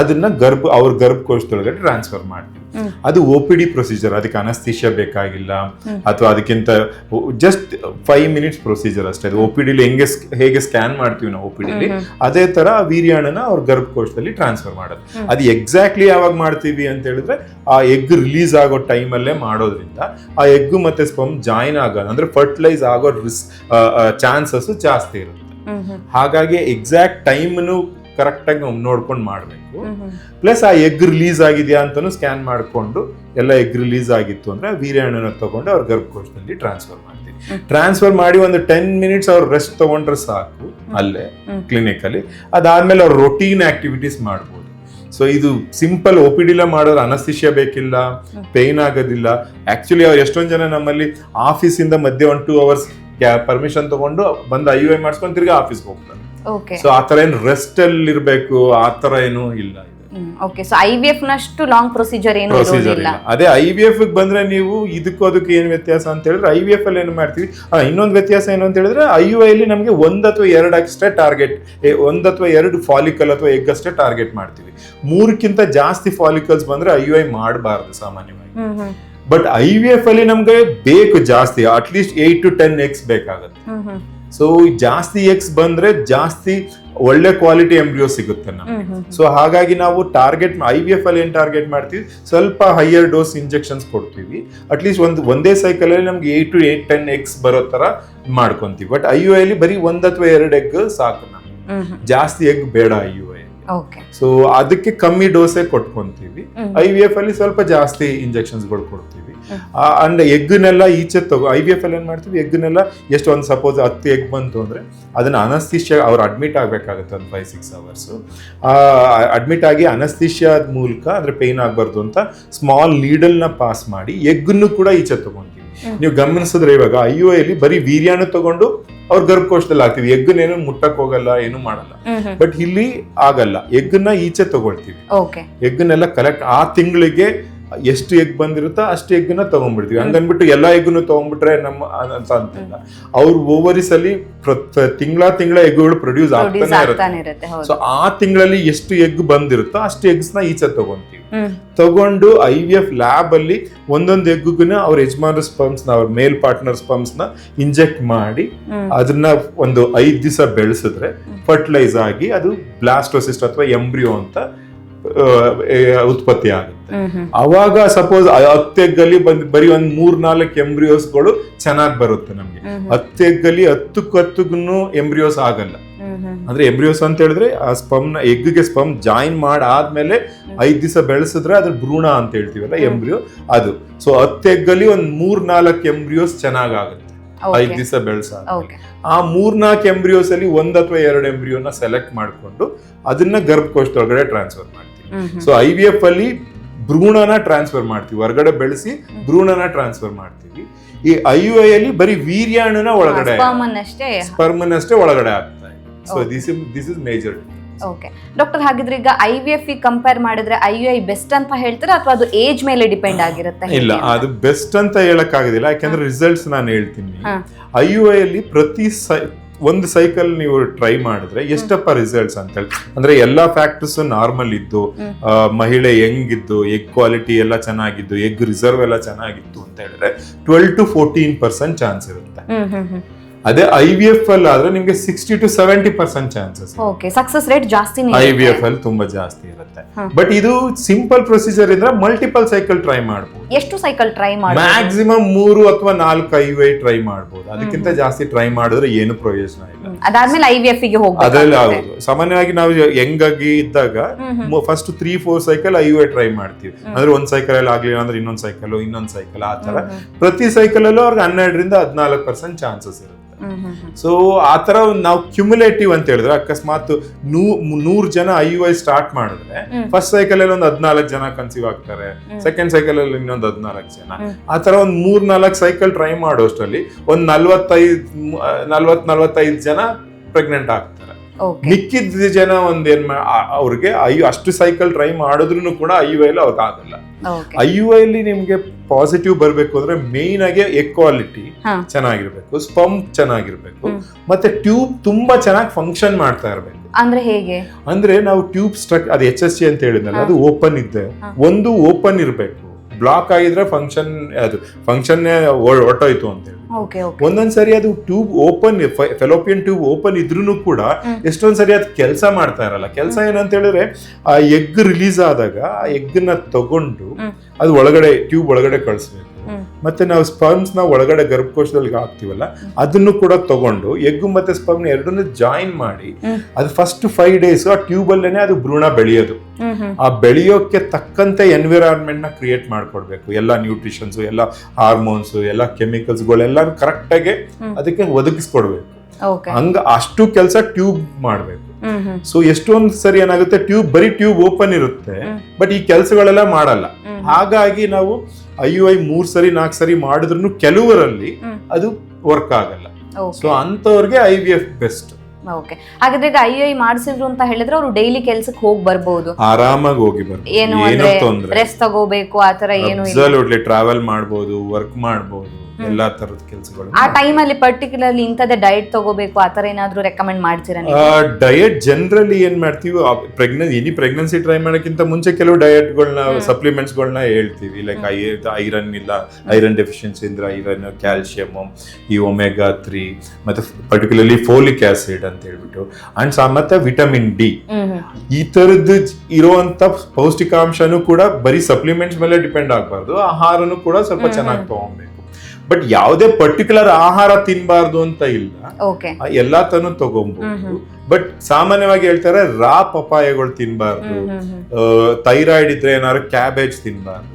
ಅದನ್ನ ಗರ್ಭ ಅವ್ರ ಗರ್ಭಕೋಶದೊಳಗಡೆ ಟ್ರಾನ್ಸ್ಫರ್ ಮಾಡ್ತೀವಿ. ಅದು ಒ ಪಿ ಡಿ ಪ್ರೊಸೀಜರ್ ಅದಕ್ಕೆ ಅನಸ್ತಿಷ್ಯ ಬೇಕಾಗಿಲ್ಲ ಅಥವಾ ಅದಕ್ಕಿಂತ ಜಸ್ಟ್ ಫೈವ್ ಮಿನಿಟ್ಸ್ ಪ್ರೊಸೀಜರ್ ಅಷ್ಟೇ. ಅದು ಒ ಪಿ ಡಿಲಿ ಹೆಂಗೆ ಹೇಗೆ ಸ್ಕ್ಯಾನ್ ಮಾಡ್ತೀವಿ ನಾವು ಒ ಪಿ ಡಿಲಿ ಅದೇ ತರ ವೀರ್ಯಾಣನ ಅವ್ರ ಗರ್ಭಕೋಶದಲ್ಲಿ ಟ್ರಾನ್ಸ್ಫರ್ ಮಾಡೋದು. ಅದು ಎಕ್ಸಾಕ್ಟ್ಲಿ ಯಾವಾಗ ಮಾಡ್ತೀವಿ ಅಂತ ಹೇಳಿದ್ರೆ ಆ ಎಗ್ ರಿಲೀಸ್ ಆಗೋ ಟೈಮಲ್ಲೇ ಮಾಡೋದ್ರಿಂದ ಆ ಎಗ್ ಮತ್ತೆ ಸ್ಪಮ್ ಜಾಯಿನ್ ಆಗೋದು ಅಂದ್ರೆ ಫರ್ಟಿಲೈಸ್ ಆಗೋ ರಿಸ್ ಚಾನ್ಸಸ್ ಜಾಸ್ತಿ ಇರುತ್ತೆ. ಹಾಗಾಗಿ ಎಕ್ಸಾಕ್ಟ್ ಟೈಮ್ನು ಕರೆಕ್ಟಾಗಿ ನಾವು ನೋಡ್ಕೊಂಡು ಮಾಡಬೇಕು. ಪ್ಲಸ್ ಆ ಎಗ್ ರಿಲೀಸ್ ಆಗಿದೆಯಾ ಅಂತಾನು ಸ್ಕ್ಯಾನ್ ಮಾಡಿಕೊಂಡು ಎಲ್ಲ ಎಗ್ ರಿಲೀಸ್ ಆಗಿತ್ತು ಅಂದ್ರೆ ವೀರ್ಯಾಣನ ತಗೊಂಡು ಅವ್ರ ಗರ್ಭಕೋಶದಲ್ಲಿ ಟ್ರಾನ್ಸ್ಫರ್ ಮಾಡ್ತೀವಿ. ಟ್ರಾನ್ಸ್ಫರ್ ಮಾಡಿ ಒಂದು ಟೆನ್ ಮಿನಿಟ್ಸ್ ಅವ್ರು ರೆಸ್ಟ್ ತಗೊಂಡ್ರೆ ಸಾಕು ಅಲ್ಲೇ. ಕ್ಲಿನಿಕ್ ಅಲ್ಲಿ ಅದಾದ್ಮೇಲೆ ಅವ್ರು ರೊಟೀನ್ ಆಕ್ಟಿವಿಟೀಸ್ ಮಾಡ್ಬೋದು. ಸೊ ಇದು ಸಿಂಪಲ್ ಓ ಪಿ ಡಿಲ ಮಾಡೋರು ಅನಸ್ತಿಷ್ಯ ಬೇಕಿಲ್ಲ ಪೇಯ್ನ್ ಪೇನ್ ಆಗೋದಿಲ್ಲ. ಆಕ್ಚುಲಿ ಅವ್ರು ಎಷ್ಟೊಂದು ಜನ ನಮ್ಮಲ್ಲಿ ಆಫೀಸಿಂದ ಮಧ್ಯೆ ಒನ್ ಟೂ ಅವರ್ಸ್ ಪರ್ಮಿಷನ್ ತಗೊಂಡು ಬಂದು ಐ ಯು ಐ ಮಾಡಿಸ್ಕೊಂಡು ತಿರ್ಗಿ ಆಫೀಸ್ಗೆ ಹೋಗ್ತಾರೆ. ಸೊ ಆ ಥರ ಏನು ರೆಸ್ಟ್ ಅಲ್ಲಿ ಇರ್ಬೇಕು ಆ ಥರ ಏನು ಇಲ್ಲ. Okay so I V F ನಷ್ಟು ಲಾಂಗ್ ಪ್ರೊಸೀಜರ್ ಏನು ಪ್ರೊಸೀಜರ್ ಇಲ್ಲ. ಅದೇ ಐ ವಿ ಎಫ್ ಬಂದ್ರೆ ನೀವು ಇದಕ್ಕೂ ಅದಕ್ಕೆ ಏನು ವ್ಯತ್ಯಾಸ ಅಂತ ಹೇಳಿದ್ರೆ ಐ ವಿ ಎಫ್ ಅಲ್ಲಿ ಏನು ಮಾಡ್ತೀವಿ? ಇನ್ನೊಂದು ವ್ಯತ್ಯಾಸ ಏನು ಅಂತ ಹೇಳಿದ್ರೆ ಐ ಯು ಐ ಅಲ್ಲಿ ನಮಗೆ ಒಂದ್ ಅಥವಾ ಎರಡು ಅಷ್ಟೇ ಟಾರ್ಗೆಟ್ ಒಂದ್ ಅಥವಾ ಎರಡು ಫಾಲಿಕಲ್ ಅಥವಾ ಎಗ್ ಅಷ್ಟೇ ಟಾರ್ಗೆಟ್ ಮಾಡ್ತೀವಿ. ಮೂರಕ್ಕಿಂತ ಜಾಸ್ತಿ ಫಾಲಿಕಲ್ಸ್ ಬಂದ್ರೆ ಐ ಯು ಐ ಮಾಡಬಾರ್ದು ಸಾಮಾನ್ಯವಾಗಿ. ಬಟ್ ಐ ವಿ ಎಫ್ ಅಲ್ಲಿ ನಮ್ಗೆ ಬೇಕು ಜಾಸ್ತಿ at least eight to ten eggs ಬೇಕಾಗುತ್ತೆ. ಸೊ ಜಾಸ್ತಿ ಎಕ್ಸ್ ಬಂದ್ರೆ ಜಾಸ್ತಿ ಒಳ್ಳೆ ಕ್ವಾಲಿಟಿ ಎಂಬ್ರಿಯೋ ಸಿಗುತ್ತೆ ನಮಗೆ. ಸೊ ಹಾಗಾಗಿ ನಾವು ಟಾರ್ಗೆಟ್ ಐ ವಿ ಎಫ್ ಅಲ್ಲಿ ಏನ್ ಟಾರ್ಗೆಟ್ ಮಾಡ್ತೀವಿ? ಸ್ವಲ್ಪ ಹೈಯರ್ ಡೋಸ್ ಇಂಜೆಕ್ಷನ್ಸ್ ಕೊಡ್ತೀವಿ. ಅಟ್ಲೀಸ್ಟ್ ಒಂದು ಒಂದೇ ಸೈಕಲ್ ಅಲ್ಲಿ ನಮ್ಗೆ eight to eight ten eggs ಬರೋ ತರ ಮಾಡ್ಕೊಂತೀವಿ. ಬಟ್ ಐ ಯು ಅಲ್ಲಿ ಬರೀ ಒಂದ್ ಅಥವಾ ಎರಡು ಎಗ್ ಸಾಕು ನಮ್ಗೆ. ಜಾಸ್ತಿ ಎಗ್ ಬೇಡ ಐ ಯು ಸೊ ಅದಕ್ಕೆ ಕಮ್ಮಿ ಡೋಸೆ ಕೊಟ್ಕೊಂತೀವಿ. ಐ ವಿ ಎಫ್ ಅಲ್ಲಿ ಸ್ವಲ್ಪ ಜಾಸ್ತಿ ಇಂಜೆಕ್ಷನ್ಸ್ಗಳು ಕೊಡ್ತೀವಿ. ಅಂಡ್ ಎಗ್ನೆಲ್ಲ ಈಚೆ ತಗೋ ಐ ವಿ ಎಫ್ ಅಲ್ಲಿ ಏನು ಮಾಡ್ತೀವಿ? ಎಗ್ನೆಲ್ಲ ಎಷ್ಟು ಒಂದು ಸಪೋಸ್ ಹತ್ತು ಎಗ್ ಬಂತು ಅಂದ್ರೆ ಅದನ್ನ ಅನಸ್ತಿಷ್ಯ ಅವ್ರು ಅಡ್ಮಿಟ್ ಆಗಬೇಕಾಗುತ್ತೆ ಒಂದು ಫೈವ್ ಸಿಕ್ಸ್ ಅವರ್ಸು ಅಡ್ಮಿಟ್ ಆಗಿ ಅನಸ್ತಿಷ್ಯಾದ ಮೂಲಕ ಅಂದರೆ ಪೇಯ್ನ್ ಆಗಬಾರ್ದು ಅಂತ ಸ್ಮಾಲ್ ನೀಡಲ್ನ ಪಾಸ್ ಮಾಡಿ ಎಗ್ನು ಕೂಡ ಈಚೆ ತಗೊಂತೀವಿ. ನೀವು ಗಮನಿಸಿದ್ರೆ ಇವಾಗ ಐ ಯು ಎಲ್ಲಿ ಬರೀ ವೀರ್ಯಾನು ತಗೊಂಡು ಅವ್ರ ಗರ್ಭಕೋಶದಲ್ಲಿ ಹಾಕ್ತಿವಿ. ಎಗ್ಗನ್ನೇನು ಮುಟ್ಟಕ್ ಹೋಗಲ್ಲ ಏನು ಮಾಡಲ್ಲ. ಬಟ್ ಇಲ್ಲಿ ಆಗಲ್ಲ. ಎಗ್ಗನ್ನ ಈಚೆ ತಗೊಳ್ತೀವಿ. ಎಗ್ನೆಲ್ಲ ಎಗ್ಗನ್ನೆಲ್ಲ ಕಲೆಕ್ಟ್ ಆ ತಿಂಗಳಿಗೆ ಎಷ್ಟು ಎಗ್ ಬಂದಿರುತ್ತೋ ಅಷ್ಟು ಎಗ್ನ ತಗೊಂಡ್ಬಿಡ್ತೀವಿ. ಹಂಗನ್ಬಿಟ್ಟು ಎಲ್ಲಾ ಎಗ್ನು ತಗೊಂಡ್ಬಿಟ್ರೆ ನಮ್ಮ ಅಂತ ಅಂತಿಲ್ಲ. ಅವ್ರ ಓವರೀಸ್ ಅಲ್ಲಿ ತಿಂಗಳ ತಿಂಗಳ ಎಗ್ಗಳು ಪ್ರೊಡ್ಯೂಸ್ ಪ್ರೊಡ್ಯೂಸ್ ಆಗ್ತಾನೆ ಇರುತ್ತೆ. ಸೊ ಆ ತಿಂಗಳಲ್ಲಿ ಎಷ್ಟು ಎಗ್ ಬಂದಿರುತ್ತೋ ಅಷ್ಟು ಎಗ್ಸ್ನ ಈಚೆ ತಗೊಂತೀವಿ. ತಗೊಂಡು ಐ ವಿ ಎಫ್ ಲ್ಯಾಬ್ ಅಲ್ಲಿ ಒಂದೊಂದು ಎಗ್ಗುನ ಅವ್ರ ಯಜಮಾನ ಸ್ಪಮ್ಸ್ನ ಅವ್ರ ಮೇಲ್ ಪಾರ್ಟ್ನರ್ ಸ್ಪಮ್ಸ್ನ ಇಂಜೆಕ್ಟ್ ಮಾಡಿ ಅದನ್ನ ಒಂದು ಐದ್ ದಿವಸ ಬೆಳೆಸಿದ್ರೆ ಫರ್ಟಿಲೈಸ್ ಆಗಿ ಅದು ಬ್ಲಾಸ್ಟೋಸಿಸ್ಟ್ ಅಥವಾ ಎಂಬ್ರಿಯೋ ಅಂತ ಉತ್ಪತ್ತಿ ಆಗುತ್ತೆ. ಅವಾಗ ಸಪೋಸ್ ಹತ್ತೆಗ್ಗಲ್ಲಿ ಬಂದ್ ಬರೀ ಒಂದ್ ಮೂರ್ ನಾಲ್ಕು ಎಂಬ್ರಿಯೋಸ್ಗಳು ಚೆನ್ನಾಗಿ ಬರುತ್ತೆ ನಮ್ಗೆ. ಹತ್ತೆಗ್ಗಲ್ಲಿ ಹತ್ತಕ್ಕೂ ಹತ್ತಕ್ಕೂ ಎಂಬ್ರಿಯೋಸ್ ಆಗಲ್ಲ. ಅಂದ್ರೆ ಎಂಬ್ರಿಯೋಸ್ ಅಂತ ಹೇಳಿದ್ರೆ ಆ ಸ್ಪಮ್ನ ಎಗ್ಗೆ ಸ್ಪಮ್ ಜಾಯಿನ್ ಮಾಡಾದ್ಮೇಲೆ ಐದ್ ದಿವಸ ಬೆಳೆಸಿದ್ರೆ ಅದ್ರ ಭ್ರೂಣ ಅಂತ ಹೇಳ್ತೀವಲ್ಲ ಎಂಬ್ರಿಯೋ ಅದು. ಸೊ ಹತ್ತೆಗ್ಗಲ್ಲಿ ಒಂದ್ ಮೂರ್ ನಾಲ್ಕು ಎಂಬ್ರಿಯೋಸ್ ಚೆನ್ನಾಗಾಗುತ್ತೆ ಐದ್ ದಿವಸ ಬೆಳೆಸ ಆ ಮೂರ್ನಾಲ್ಕು ಎಂಬ್ರಿಯೋಸ್ ಅಲ್ಲಿ ಒಂದ್ ಅಥವಾ ಎರಡು ಎಂಬ್ರಿಯೋನ ಸೆಲೆಕ್ಟ್ ಮಾಡ್ಕೊಂಡು ಅದನ್ನ ಗರ್ಭಕೋಶದೊಳಗಡೆ transfer hmm so I V F ಅಲ್ಲಿ ಭ್ರೂಣನ ಟ್ರಾನ್ಸ್ಫರ್ ಮಾಡ್ತೀವಿ. ಹೊರಗಡೆ ಬೆಳೆಸಿ ಭ್ರೂಣನ ಟ್ರಾನ್ಸ್ಫರ್ ಮಾಡ್ತೀವಿ. ಈ ಐ ಯು ಐ ಅಲ್ಲಿ ಬರೀ ವೀರ್ಯಾಣುನ ಒಳಗಡೆ ಸ್ಪರ್ಮನ್ ಅಷ್ಟೇ ಒಳಗಡೆ ಆಗ್ತಾ ಇದೆ so this is this is major okay doctor ಹಾಗಿದ್ರೆ ಈಗ ಐ ವಿ ಎಫ್ ಕಂಪೇರ್ ಮಾಡಿದ್ರೆ ಐ ಯು ಐ ಬೆಸ್ಟ್ ಅಂತ ಹೇಳ್ತೀರಾ ಅಥವಾ ಅದು ಏಜ್ ಮೇಲೆ ಡಿಪೆಂಡ್ ಆಗಿರುತ್ತೆ ಇಲ್ಲ ಅದು ಬೆಸ್ಟ್ ಅಂತ ಹೇಳಕ್ ಆಗೋದಿಲ್ಲ ಯಾಕಂದ್ರೆ ರಿಸಲ್ಟ್ಸ್ ನಾನು ಹೇಳ್ತೀನಿ. ಐ ಯು ಐ ಅಲ್ಲಿ ಪ್ರತಿ ಸೈ ಒಂದು ಸೈಕಲ್ ನೀವು ಟ್ರೈ ಮಾಡಿದ್ರೆ ಎಷ್ಟಪ್ಪ ರಿಸಲ್ಟ್ಸ್ ಅಂತ ಹೇಳಿ ಅಂದ್ರೆ ಎಲ್ಲಾ ಫ್ಯಾಕ್ಟರ್ಸ್ ನಾರ್ಮಲ್ ಇದ್ದು ಮಹಿಳೆ ಹೆಂಗಿದ್ದು ಎಗ್ ಕ್ವಾಲಿಟಿ ಎಲ್ಲ ಚೆನ್ನಾಗಿದ್ದು ಎಗ್ ರಿಸರ್ವ್ ಎಲ್ಲ ಚೆನ್ನಾಗಿತ್ತು ಅಂತ ಹೇಳಿದ್ರೆ twelve to fourteen percent chance ಇರುತ್ತೆ. ಅದೇ ಐ ವಿ ಎಫ್ ಅಲ್ಲಿ ಆದ್ರೆ ನಿಮ್ಗೆ sixty to seventy percent chances okay success rate ಜಾಸ್ತಿ ಐ ವಿ. ಎಫ್ ಅಲ್ಲಿ ತುಂಬಾ ಜಾಸ್ತಿ ಇರುತ್ತೆ. ಬಟ್ ಇದು ಸಿಂಪಲ್ ಪ್ರೊಸೀಜರ್ ಇದ್ರೆ ಮಲ್ಟಿಪಲ್ ಸೈಕಲ್ ಟ್ರೈ ಮಾಡ್ಬೋದು. ಎಷ್ಟು ಸೈಕಲ್ ಟ್ರೈ ಮಾಡಿ ಮ್ಯಾಕ್ಸಿಮಮ್ ಮೂರು ಅಥವಾ ನಾಲ್ಕು ಐ ವೈ ಟ್ರೈ ಮಾಡಬಹುದು ಅದಕ್ಕಿಂತ ಜಾಸ್ತಿ ಟ್ರೈ ಮಾಡಿದ್ರೆ ಏನು ಪ್ರಯೋಜನ ಇಲ್ಲ. ಅದಾದ್ಮೇಲೆ ಐ ವಿ ಎಫ್ಗೆ ಅದ್ರಲ್ಲಿ ಆಗುದು. ಸಾಮಾನ್ಯವಾಗಿ ನಾವು ಆಗಿ ಇದ್ದಾಗ first three four cycle I Y try ಮಾಡ್ತೀವಿ. ಅಂದ್ರೆ ಒಂದ್ ಸೈಕಲ್ ಅಲ್ಲಿ ಆಗ್ಲಿಲ್ಲ ಅಂದ್ರೆ ಇನ್ನೊಂದ್ ಸೈಕಲ್ ಇನ್ನೊಂದ್ ಸೈಕಲ್ ಆ ತರ ಪ್ರತಿ ಸೈಕಲ್ ಅಲ್ಲೂ ಅವ್ರಿಗೆ ಹನ್ನೆರಡರಿಂದ ಹದಿನಾಲ್ಕು ಪರ್ಸೆಂಟ್ ಚಾನ್ಸಸ್ ಇರುತ್ತೆ. ಸೊ ಆ ತರ ಒಂದ್ ನಾವು ಕ್ಯುಮುಲೇಟಿವ್ ಅಂತ ಹೇಳಿದ್ರೆ ಅಕಸ್ಮಾತ್ ನೂ ನೂರ್ ಜನ ಐ ಯು ಐ ಸ್ಟಾರ್ಟ್ ಮಾಡಿದ್ರೆ ಫಸ್ಟ್ ಸೈಕಲ್ ಅಲ್ಲಿ ಒಂದ್ ಹದ್ನಾಲ್ಕು ಜನ ಕನ್ಸೀವ್ ಆಗ್ತಾರೆ. ಸೆಕೆಂಡ್ ಸೈಕಲ್ ಅಲ್ಲಿ ಇನ್ನೊಂದ್ ಹದ್ನಾಲ್ಕು ಜನ. ಆ ತರ ಒಂದ್ ಮೂರ್ ನಾಲ್ಕು ಸೈಕಲ್ ಟ್ರೈ ಮಾಡೋಷ್ಟರಲ್ಲಿ ಒಂದ್ ನಲ್ವತ್ತೈದ್ ನಲ್ವತ್ ನಲ್ವತ್ತೈದು ಜನ ಪ್ರೆಗ್ನೆಂಟ್ ಆಗ್ತಾರೆ. ಮಿಕ್ಕಿದ ಜನ ಒಂದೇನ್ ಅವ್ರಿಗೆ ಐ ಅಷ್ಟು ಸೈಕಲ್ ಟ್ರೈ ಮಾಡಿದ್ರು ಕೂಡ ಐ ಯು ಐಲಿ ಅವ್ರಿಗೆ ಆಗಲ್ಲ ಐ ಯು ಐಲಿ ನಿಮ್ಗೆ ಪಾಸಿಟಿವ್ ಬರ್ಬೇಕು ಅಂದ್ರೆ ಮೇನ್ ಆಗಿ ಎಕ್ವಾಲಿಟಿ. ಚೆನ್ನಾಗಿರ್ಬೇಕು ಸ್ಪಂಪ್ ಚೆನ್ನಾಗಿರ್ಬೇಕು ಮತ್ತೆ ಟ್ಯೂಬ್ ತುಂಬಾ ಚೆನ್ನಾಗಿ ಫಂಕ್ಷನ್ ಮಾಡ್ತಾ ಇರ್ಬೇಕು. ಅಂದ್ರೆ ಹೇಗೆ? ಅಂದ್ರೆ ನಾವು ಟ್ಯೂಬ್ ಸ್ಟ್ರಕ್ ಅದು ಎಚ್ ಎಸ್ ಸಿ ಅಂತ ಹೇಳಿದ್ನಲ್ಲ ಅದು ಓಪನ್ ಇದ್ದೆ. ಒಂದು ಓಪನ್ ಇರಬೇಕು. ಬ್ಲಾಕ್ ಆಗಿದ್ರೆ ಫಂಕ್ಷನ್ ಅದು ಫಂಕ್ಷನ್ ಹೊರಟೋಯ್ತು ಅಂತ ಹೇಳಿ ಒಂದೊಂದ್ ಸರಿ ಒಂದೊಂದ್ಸರಿ ಅದು tube open fallopian tube open ಇದ್ರೂ ಕೂಡ. ಎಷ್ಟೊಂದ್ ಸರಿ ಅದು ಕೆಲಸ ಮಾಡ್ತಾ ಇರಲ್ಲ ಕೆಲಸ ಏನಂತ ಹೇಳಿದ್ರೆ ಆ ಎಗ್ ರಿಲೀಸ್ ಆದಾಗ ಆ ಎಗ್ನ ತಗೊಂಡು. ಅದು ಒಳಗಡೆ ಟ್ಯೂಬ್ ಒಳಗಡೆ ಕಳಿಸ್ಬೇಕು. ಮತ್ತೆ ನಾವು ಸ್ಪರ್ಮ್ಸ್ನ ಒಳಗಡೆ ಗರ್ಭಕೋಶದಲ್ಲಿ ಹಾಕ್ತಿವಲ್ಲ ಅದನ್ನು ಕೂಡ ತಗೊಂಡು ಎಗ್ ಮತ್ತೆ ಸ್ಪರ್ಮ್ ಎರಡನ್ನು ಜಾಯಿನ್ ಮಾಡಿ ಅದು ಫಸ್ಟ್ ಫೈವ್ ಡೇಸ್ ಆ ಟ್ಯೂಬ್ ಅಲ್ಲೇನೆ ಅದು ಭ್ರೂಣ ಬೆಳೆಯೋದು. ಆ ಬೆಳೆಯೋಕೆ ತಕ್ಕಂತೆ ಎನ್ವಿರಾನ್ಮೆಂಟ್ನ ಕ್ರಿಯೇಟ್ ಮಾಡ್ಕೊಡ್ಬೇಕು. ಎಲ್ಲ ನ್ಯೂಟ್ರಿಷನ್ಸ್ ಎಲ್ಲ ಹಾರ್ಮೋನ್ಸ್ ಎಲ್ಲ ಕೆಮಿಕಲ್ಸ್ ಗಳೆಲ್ಲ ಕರೆಕ್ಟ್ ಆಗಿ ಅದಕ್ಕೆ ಒದಗಿಸ್ಕೊಡ್ಬೇಕು. ಹಂಗ ಅಷ್ಟು ಕೆಲಸ ಟ್ಯೂಬ್ ಮಾಡ್ಬೇಕು. ಸೊ ಎಷ್ಟೊಂದ್ ಸರಿ ಏನಾಗುತ್ತೆ ಟ್ಯೂಬ್ ಬರೀ ಟ್ಯೂಬ್ ಓಪನ್ ಇರುತ್ತೆ ಬಟ್ ಈ ಕೆಲಸಗಳೆಲ್ಲ ಮಾಡಲ್ಲ. ಹಾಗಾಗಿ ನಾವು ಐ ಯು ಐ ಮೂರ್ ಸರಿ ನಾಲ್ಕು ಸರಿ ಮಾಡಿದ್ರು ಕೆಲವರಲ್ಲಿ ಅದು ವರ್ಕ್ ಆಗಲ್ಲ. ಸೊ ಅಂತವ್ರಿಗೆ I V F best okay ಹಾಗಾದ್ರೆ ಈಗ ಐ ಐ ಮಾಡಿಸಿದ್ರು ಅಂತ ಹೇಳಿದ್ರೆ ಅವರು ಡೈಲಿ ಕೆಲ್ಸಕ್ಕೆ ಹೋಗಿ ಬರ್ಬೋದು. ಆರಾಮಾಗಿ ಹೋಗಿ ಬರ್ಬೋದು. ಏನು ರೆಸ್ಟ್ ತಗೋಬೇಕು ಆತರ ಏನು ಟ್ರಾವೆಲ್ ಮಾಡ್ಬೋದು ವರ್ಕ್ ಮಾಡ್ಬೋದು. ಎಲ್ಲಾ ತರದ ಕೆಲಸಗಳು. ಆ ಟೈಮ್ ಅಲ್ಲಿ ಪರ್ಟಿಕ್ಯುಲರ್ಲಿ ಇಂಥದ್ದೇ ಡಯಟ್ ತಗೋಬೇಕು ಆತರ ಏನಾದ್ರೂ ರೆಕಮೆಂಡ್ ಮಾಡ್ತೀರಾ ನೀವು? ಡಯಟ್ ಜನರಲಿ ಏನ್ ಮಾಡ್ತೀವಿ ಪ್ರೆಗ್ನೆನ್ಸಿ ಪ್ರೆಗ್ನೆನ್ಸಿ ಟ್ರೈ ಮಾಡೋಕ್ಕಿಂತ ಮುಂಚೆ ಕೆಲವು ಡಯಟ್ಗಳನ್ನ ಸಪ್ಲಿಮೆಂಟ್ಸ್ಗಳನ್ನ ಹೇಳ್ತೀವಿ. ಲೈಕ್ ಐರನ್ ಇಲ್ಲ ಐರನ್ ಡೆಫಿಷಿಯನ್ಸಿ ಅಂದ್ರೆ ಐರನ್ ಕ್ಯಾಲ್ಸಿಯಂ ಈ ಒಮೆಗಾ ತ್ರೀ ಮತ್ತೆ ಪರ್ಟಿಕ್ಯುಲರ್ಲಿ ಫೋಲಿಕ್ ಆಸಿಡ್ ಅಂತ ಹೇಳ್ಬಿಟ್ಟು. ಅಂಡ್ ಮತ್ತೆ ವಿಟಮಿನ್ ಡಿ ಈ ತರದ್ದು ಇರುವಂತ ಪೌಷ್ಟಿಕಾಂಶನೂ ಕೂಡ ಬರೀ ಸಪ್ಲಿಮೆಂಟ್ಸ್ ಮೇಲೆ ಡಿಪೆಂಡ್ ಆಗಬಾರ್ದು. ಆಹಾರನು ಕೂಡ ಸ್ವಲ್ಪ ಚೆನ್ನಾಗಿ ತಗೊಬೇಕು. ಬಟ್ ಯಾವುದೇ ಪರ್ಟಿಕ್ಯುಲರ್ ಆಹಾರ ತಿನ್ಬಾರ್ದು ಅಂತ ಇಲ್ಲ. ಎಲ್ಲಾ ತನೂ ತಗೊಂಬಹುದು ಬಟ್ ಸಾಮಾನ್ಯವಾಗಿ ಹೇಳ್ತಾರೆ ರಾ ಪಪಾಯಗಳು ತಿನ್ಬಾರ್ದು. ಥೈರಾಯ್ಡ್ ಇದ್ರೆ ಏನಾದ್ರು ಕ್ಯಾಬೇಜ್ ತಿನ್ಬಾರ್ದು.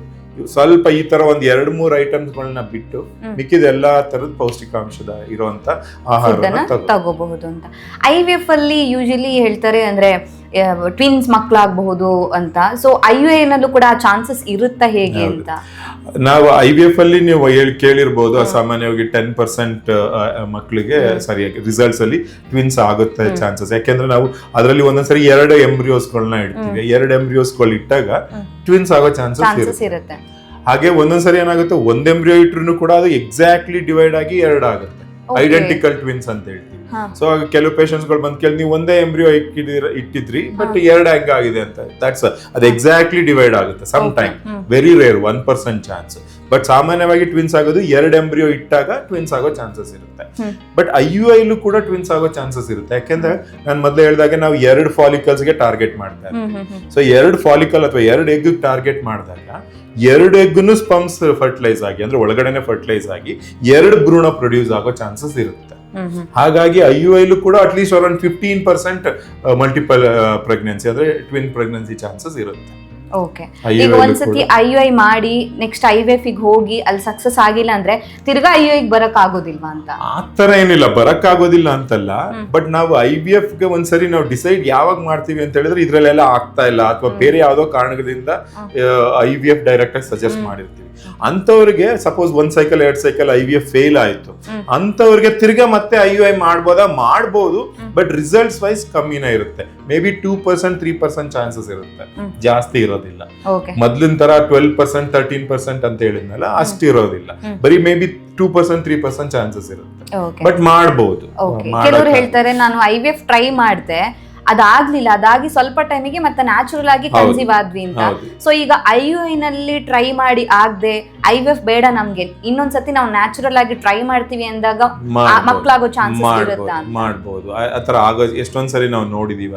ಸ್ವಲ್ಪ ಈ ತರ ಒಂದ್ ಎರಡ್ ಮೂರ್ ಐಟಮ್ಸ್ಗಳನ್ನ ಬಿಟ್ಟು ಮಿಕ್ಕಿದ ಎಲ್ಲಾ ತರದ ಪೌಷ್ಟಿಕಾಂಶದ ಇರುವಂತ ಆಹಾರ ತಗೋಬಹುದು ಅಂತ. ಐ ವಿ ಎಫ್ ಅಲ್ಲಿ ಯೂಶಲಿ ಹೇಳ್ತಾರೆ ಅಂದ್ರೆ ಟ್ವಿನ್ಸ್ ಮಕ್ಕಳಾಗಬಹುದು ಅಂತ. ಸೊ ಐ ಯು ಎನಲ್ಲೂ ಕೂಡ ಚಾನ್ಸಸ್ ಇರುತ್ತಾ ಹೇಗೆ. ಅಂತ? ನಾವು ಐ ವಿ ಎಫ್ ಅಲ್ಲಿ ನೀವು ಹೇಳಿ ಕೇಳಿರ್ಬೋದು ಸಾಮಾನ್ಯವಾಗಿ ಟೆನ್ ಪರ್ಸೆಂಟ್ ಮಕ್ಕಳಿಗೆ ಸರಿಯಾಗಿ ರಿಸಲ್ಟ್ಸ್ ಅಲ್ಲಿ ಟ್ವಿನ್ಸ್ ಆಗುತ್ತೆ ಚಾನ್ಸಸ್ ಯಾಕೆಂದ್ರೆ ನಾವು ಅದರಲ್ಲಿ ಒಂದೊಂದ್ಸರಿ ಎರಡು ಎಂಬ್ರಿಯೋಸ್ಗಳನ್ನ ಇಡ್ತೀವಿ. ಎರಡು ಎಂಬ್ರಿಯೋಸ್ಗಳು ಇಟ್ಟಾಗ ಟ್ವಿನ್ಸ್ ಆಗೋ ಚಾನ್ಸಸ್ ಇರುತ್ತೆ. ಹಾಗೆ ಒಂದೊಂದ್ಸರಿ ಏನಾಗುತ್ತೆ ಒಂದ್ ಎಂಬ್ರಿಯೋ ಇಟ್ರು ಕೂಡ ಅದು ಎಕ್ಸಾಕ್ಟ್ಲಿ ಡಿವೈಡ್ ಆಗಿ ಎರಡು ಆಗುತ್ತೆ. ಐಡೆಂಟಿಕಲ್ ಟ್ವಿನ್ಸ್ ಅಂತ ಹೇಳ್ತೀವಿ. ಸೊ ಕೆಲವು ಪೇಷಂಟ್ಸ್ಗಳು ಬಂದ್ ಕೇಳಿ ನೀವು ಒಂದೇ ಎಂಬ್ರಿಯೋ ಇಟ್ಟಿದ್ರಿ ಬಟ್ ಎರಡು ಹೆಂಗ್ ಆಗಿದೆ ಅಂತ ದಟ್ಸ್ ಅದು ಎಕ್ಸಾಕ್ಟ್ಲಿ ಡಿವೈಡ್ ಆಗುತ್ತೆ some time very rare one percent chance but ಸಾಮಾನ್ಯವಾಗಿ ಟ್ವಿನ್ಸ್ ಆಗೋದು ಎರಡು ಎಂಬ್ರಿಯೋ ಇಟ್ಟಾಗ ಟ್ವಿನ್ಸ್ ಆಗೋ ಚಾನ್ಸಸ್ ಇರುತ್ತೆ. ಬಟ್ ಐ ಯು ಐಲು ಕೂಡ ಟ್ವಿನ್ಸ್ ಆಗೋ ಚಾನ್ಸಸ್ ಇರುತ್ತೆ. ಯಾಕೆಂದ್ರೆ ನಾನು ಮೊದಲು ಹೇಳಿದಾಗ ನಾವು ಎರಡು ಫಾಲಿಕಲ್ಸ್ಗೆ ಟಾರ್ಗೆಟ್ ಮಾಡ್ತಾ ಇರ್ತೀವಿ. ಸೊ ಎರಡು ಫಾಲಿಕಲ್ ಅಥವಾ ಎರಡು ಎಗ್ ಟಾರ್ಗೆಟ್ ಮಾಡಿದಾಗ ಎರಡು ಎಗ್ನು ಸ್ಪಮ್ಸ್ ಫರ್ಟಿಲೈಸ್ ಆಗಿ ಅಂದ್ರೆ ಒಳಗಡೆನೆ ಫರ್ಟಿಲೈಸ್ ಆಗಿ ಎರಡು ಭ್ರೂಣ ಪ್ರೊಡ್ಯೂಸ್ ಆಗೋ ಚಾನ್ಸಸ್ ಇರುತ್ತೆ. ಹಾಗಾಗಿ ಐ ಯು ಐಲು ಕೂಡ at least around fifteen percent multiple pregnancy ಅಂದ್ರೆ ಟ್ವಿನ್ ಪ್ರೆಗ್ನೆನ್ಸಿ ಚಾನ್ಸಸ್ ಇರುತ್ತೆ. ಓಕೆ ಈಗ ಒಂದ್ಸತಿ ಐ ಯು ಐ ಮಾಡಿ ನೆಕ್ಸ್ಟ್ ಐ ವಿ ಎಫ್ ಹೋಗಿ ಅಲ್ಲಿ ಸಕ್ಸಸ್ ಆಗಿಲ್ಲ ಅಂದ್ರೆ ತಿರ್ಗಾ ಐ ಯು ಐ ಬರಕ್ ಆಗೋದಿಲ್ವಾ ಅಂತ? ಆ ತರ ಏನಿಲ್ಲ ಬರಕ್ ಆಗೋದಿಲ್ಲ ಅಂತಲ್ಲ ಬಟ್ ನಾವು ಐ ಬಿ ಎಫ್ಗೆ ಒಂದ್ಸರಿ ನಾವು ಡಿಸೈಡ್ ಯಾವಾಗ ಮಾಡ್ತೀವಿ ಅಂತ ಹೇಳಿದ್ರೆ ಇದ್ರಲ್ಲೆಲ್ಲ ಆಗ್ತಾ ಇಲ್ಲ ಅಥವಾ ಬೇರೆ ಯಾವ್ದೋ ಕಾರಣಗಳಿಂದ ಐ ವಿ ಎಫ್ ಡೈರೆಕ್ಟ್ ಆಗಿ ಸಜೆಸ್ಟ್ ಮಾಡಿರ್ತೀವಿ. ಅಂತವ್ರಿಗೆ ಸಪೋಸ್ ಒಂದ್ ಸೈಕಲ್ ಎರಡ್ cycle I V F fail ಆಯ್ತು. ಅಂತವ್ರಿಗೆ ತಿರ್ಗಾ ಮತ್ತೆ ಐ ಯು ಐ ಮಾಡ್ಬೋದಾ? ಮಾಡ್ಬೋದು. ಬಟ್ ರಿಸಲ್ಟ್ಸ್ ವೈಸ್ ಕಮ್ಮಿನೇ ಇರುತ್ತೆ. Maybe two percent three percent chances ಇರುತ್ತೆ ಜಾಸ್ತಿ ಇರೋದಿಲ್ಲ. ಮೊದ್ಲಿನ ತರ ಟ್ವೆಲ್ ಪರ್ಸೆಂಟ್ ತರ್ಟೀನ್ ಪರ್ಸೆಂಟ್ ಅಂತ ಹೇಳಿದ್ನಲ್ಲ ಅಷ್ಟು ಇರೋದಿಲ್ಲ. ಬರೀ maybe two percent three percent chances ಇರುತ್ತೆ ಬಟ್ ಮಾಡಬಹುದು ಕೆಲವರು ಹೇಳ್ತಾರೆ ನಾನು ಐ ವಿ ಎಫ್ ಟ್ರೈ ಮಾಡಿದೆ. ಅದಾಗ್ಲಿಲ್ಲ. ಅದಾಗಿ ಸ್ವಲ್ಪ ಟೈಮಿಗೆ ಮತ್ತೆ ನ್ಯಾಚುರಲ್ ಆಗಿ ಕನ್ಸಿವ್ ಆದ್ವಿ ಅಂತ. ಸೊ ಈಗ ಐ ಯು ಐ ನಲ್ಲಿ ಟ್ರೈ ಮಾಡಿ ಆಗದೆ ಐ ಎಫ್ ಬೇಡ ನಮ್ಗೆ. ಇನ್ನೊಂದ್ಸತಿ ನಾವು ನ್ಯಾಚುರಲ್ ಆಗಿ ಟ್ರೈ ಮಾಡ್ತೀವಿ ಅಂದಾಗ. ಮಕ್ಕಳಾಗೋ ಚಾನ್ಸಸ್ ಇರುತ್ತಾ ಮಾಡ್ಬೋದು ಆ- ಆ ತರ ಆಗೋ ಎಷ್ಟೊಂದ್ ಸರಿ ನಾವು ನೋಡಿದೀವಿ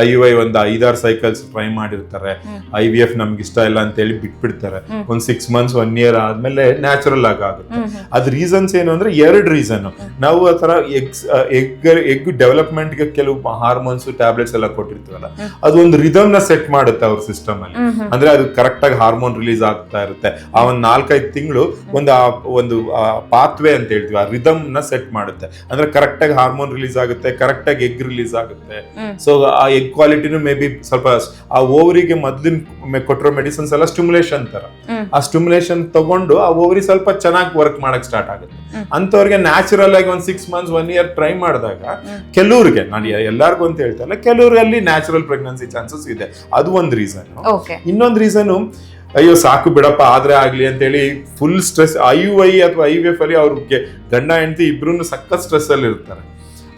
ಐ ಯು ಐ ಒಂದು ಐದಾರು ಸೈಕಲ್ಸ್ ಟ್ರೈ ಮಾಡಿರ್ತಾರೆ. ಐ ವಿ ಎಫ್ ನಮ್ಗೆ ಇಷ್ಟ ಇಲ್ಲ ಅಂತ ಹೇಳಿ ಬಿಟ್ಬಿಡ್ತಾರೆ. ಒಂದ್ ಸಿಕ್ಸ್ ಮಂತ್ಸ್ ಒನ್ ಇಯರ್ ಆದ್ಮೇಲೆ ನ್ಯಾಚುರಲ್ ಆಗಿ ಆಗುತ್ತೆ. ಅದ್ ರೀಸನ್ಸ್ ಏನು ಅಂದ್ರೆ ಎರಡು ರೀಸನ್ ನಾವು ಆತರ ತರ ಎಗ್ಸ್ ಎಗ್ ಎಗ್ ಡೆವಲಪ್ಮೆಂಟ್ಗೆ ಕೆಲವು ಹಾರ್ಮೋನ್ಸ್ ಟ್ಯಾಬ್ಲೆಟ್ಸ್ ಎಲ್ಲ ಕೊಟ್ಟಿರ್ತೀವಲ್ಲ ಅದು ಒಂದು ರಿದಮ್ನ ಸೆಟ್ ಮಾಡುತ್ತೆ ಅವ್ರ ಸಿಸ್ಟಮ್ ಅಲ್ಲಿ. ಅಂದ್ರೆ ಅದು ಕರೆಕ್ಟ್ ಆಗಿ ಹಾರ್ಮೋನ್ ರಿಲೀಸ್ ಆಗ್ತಾ ಇರುತ್ತೆ. ಆ ಒಂದ್ ನಾಲ್ಕೈದು ತಿಂಗಳು ಒಂದು ಆ ಒಂದು ಪಾತ್ವೆ ಅಂತ ಹೇಳ್ತೀವಿ ಆ ರಿದಮ್ನ ಸೆಟ್ ಮಾಡುತ್ತೆ. ಅಂದ್ರೆ ಕರೆಕ್ಟ್ ಆಗಿ ಹಾರ್ಮೋನ್ ರಿಲೀಸ್ ಆಗುತ್ತೆ ಕರೆಕ್ಟ್ ಆಗಿ ಎಗ್ ರಿಲೀಸ್ ಆಗುತ್ತೆ. ಸೊ ಆ ಎಗ್ ಕ್ವಾಲಿಟಿನೂ ಮೇ ಬಿ ಸ್ವಲ್ಪ ಆ ಓವರಿಗೆ ಮೊದ್ಲಿನ ಕೊಟ್ಟಿರೋ ಮೆಡಿಸಿನ್ಸ್ ಎಲ್ಲ ಸ್ಟಿಮ್ಯುಲೇಷನ್ ತರ. ಆ ಸ್ಟಿಮ್ಯುಲೇಷನ್ ತಗೊಂಡು ಆ ಓವರಿ ಸ್ವಲ್ಪ ಚೆನ್ನಾಗಿ ವರ್ಕ್ ಮಾಡಕ್ ಸ್ಟಾರ್ಟ್ ಆಗುತ್ತೆ. ಅಂತವ್ರಿಗೆ ನ್ಯಾಚುರಲ್ ಆಗಿ ಒಂದ್ six months one year try ಮಾಡಿದಾಗ. ಕೆಲವ್ರಿಗೆ ನಾನು ಎಲ್ಲಾರ್ಗು ಅಂತ ಹೇಳ್ತಾ ಇಲ್ಲ ಕೆಲವರಲ್ಲಿ ನ್ಯಾಚುರಲ್ ಪ್ರೆಗ್ನೆನ್ಸಿ ಚಾನ್ಸಸ್ ಇದೆ. ಅದು ಒಂದು ರೀಸನ್ ಇನ್ನೊಂದು ರೀಸನು ಅಯ್ಯೋ ಸಾಕು ಬಿಡಪ್ಪ ಆದ್ರೆ ಆಗ್ಲಿ ಅಂತೇಳಿ full stress I U I ಅಥವಾ ಐ ವಿ ಎಫ್ ಅಲ್ಲಿ ಅವ್ರಿಗೆ ಗಂಡ ಹೆಂಡತಿ ಇಬ್ರು ಸಖತ್ ಸ್ಟ್ರೆಸ್ ಅಲ್ಲಿ ಇರ್ತಾರೆ.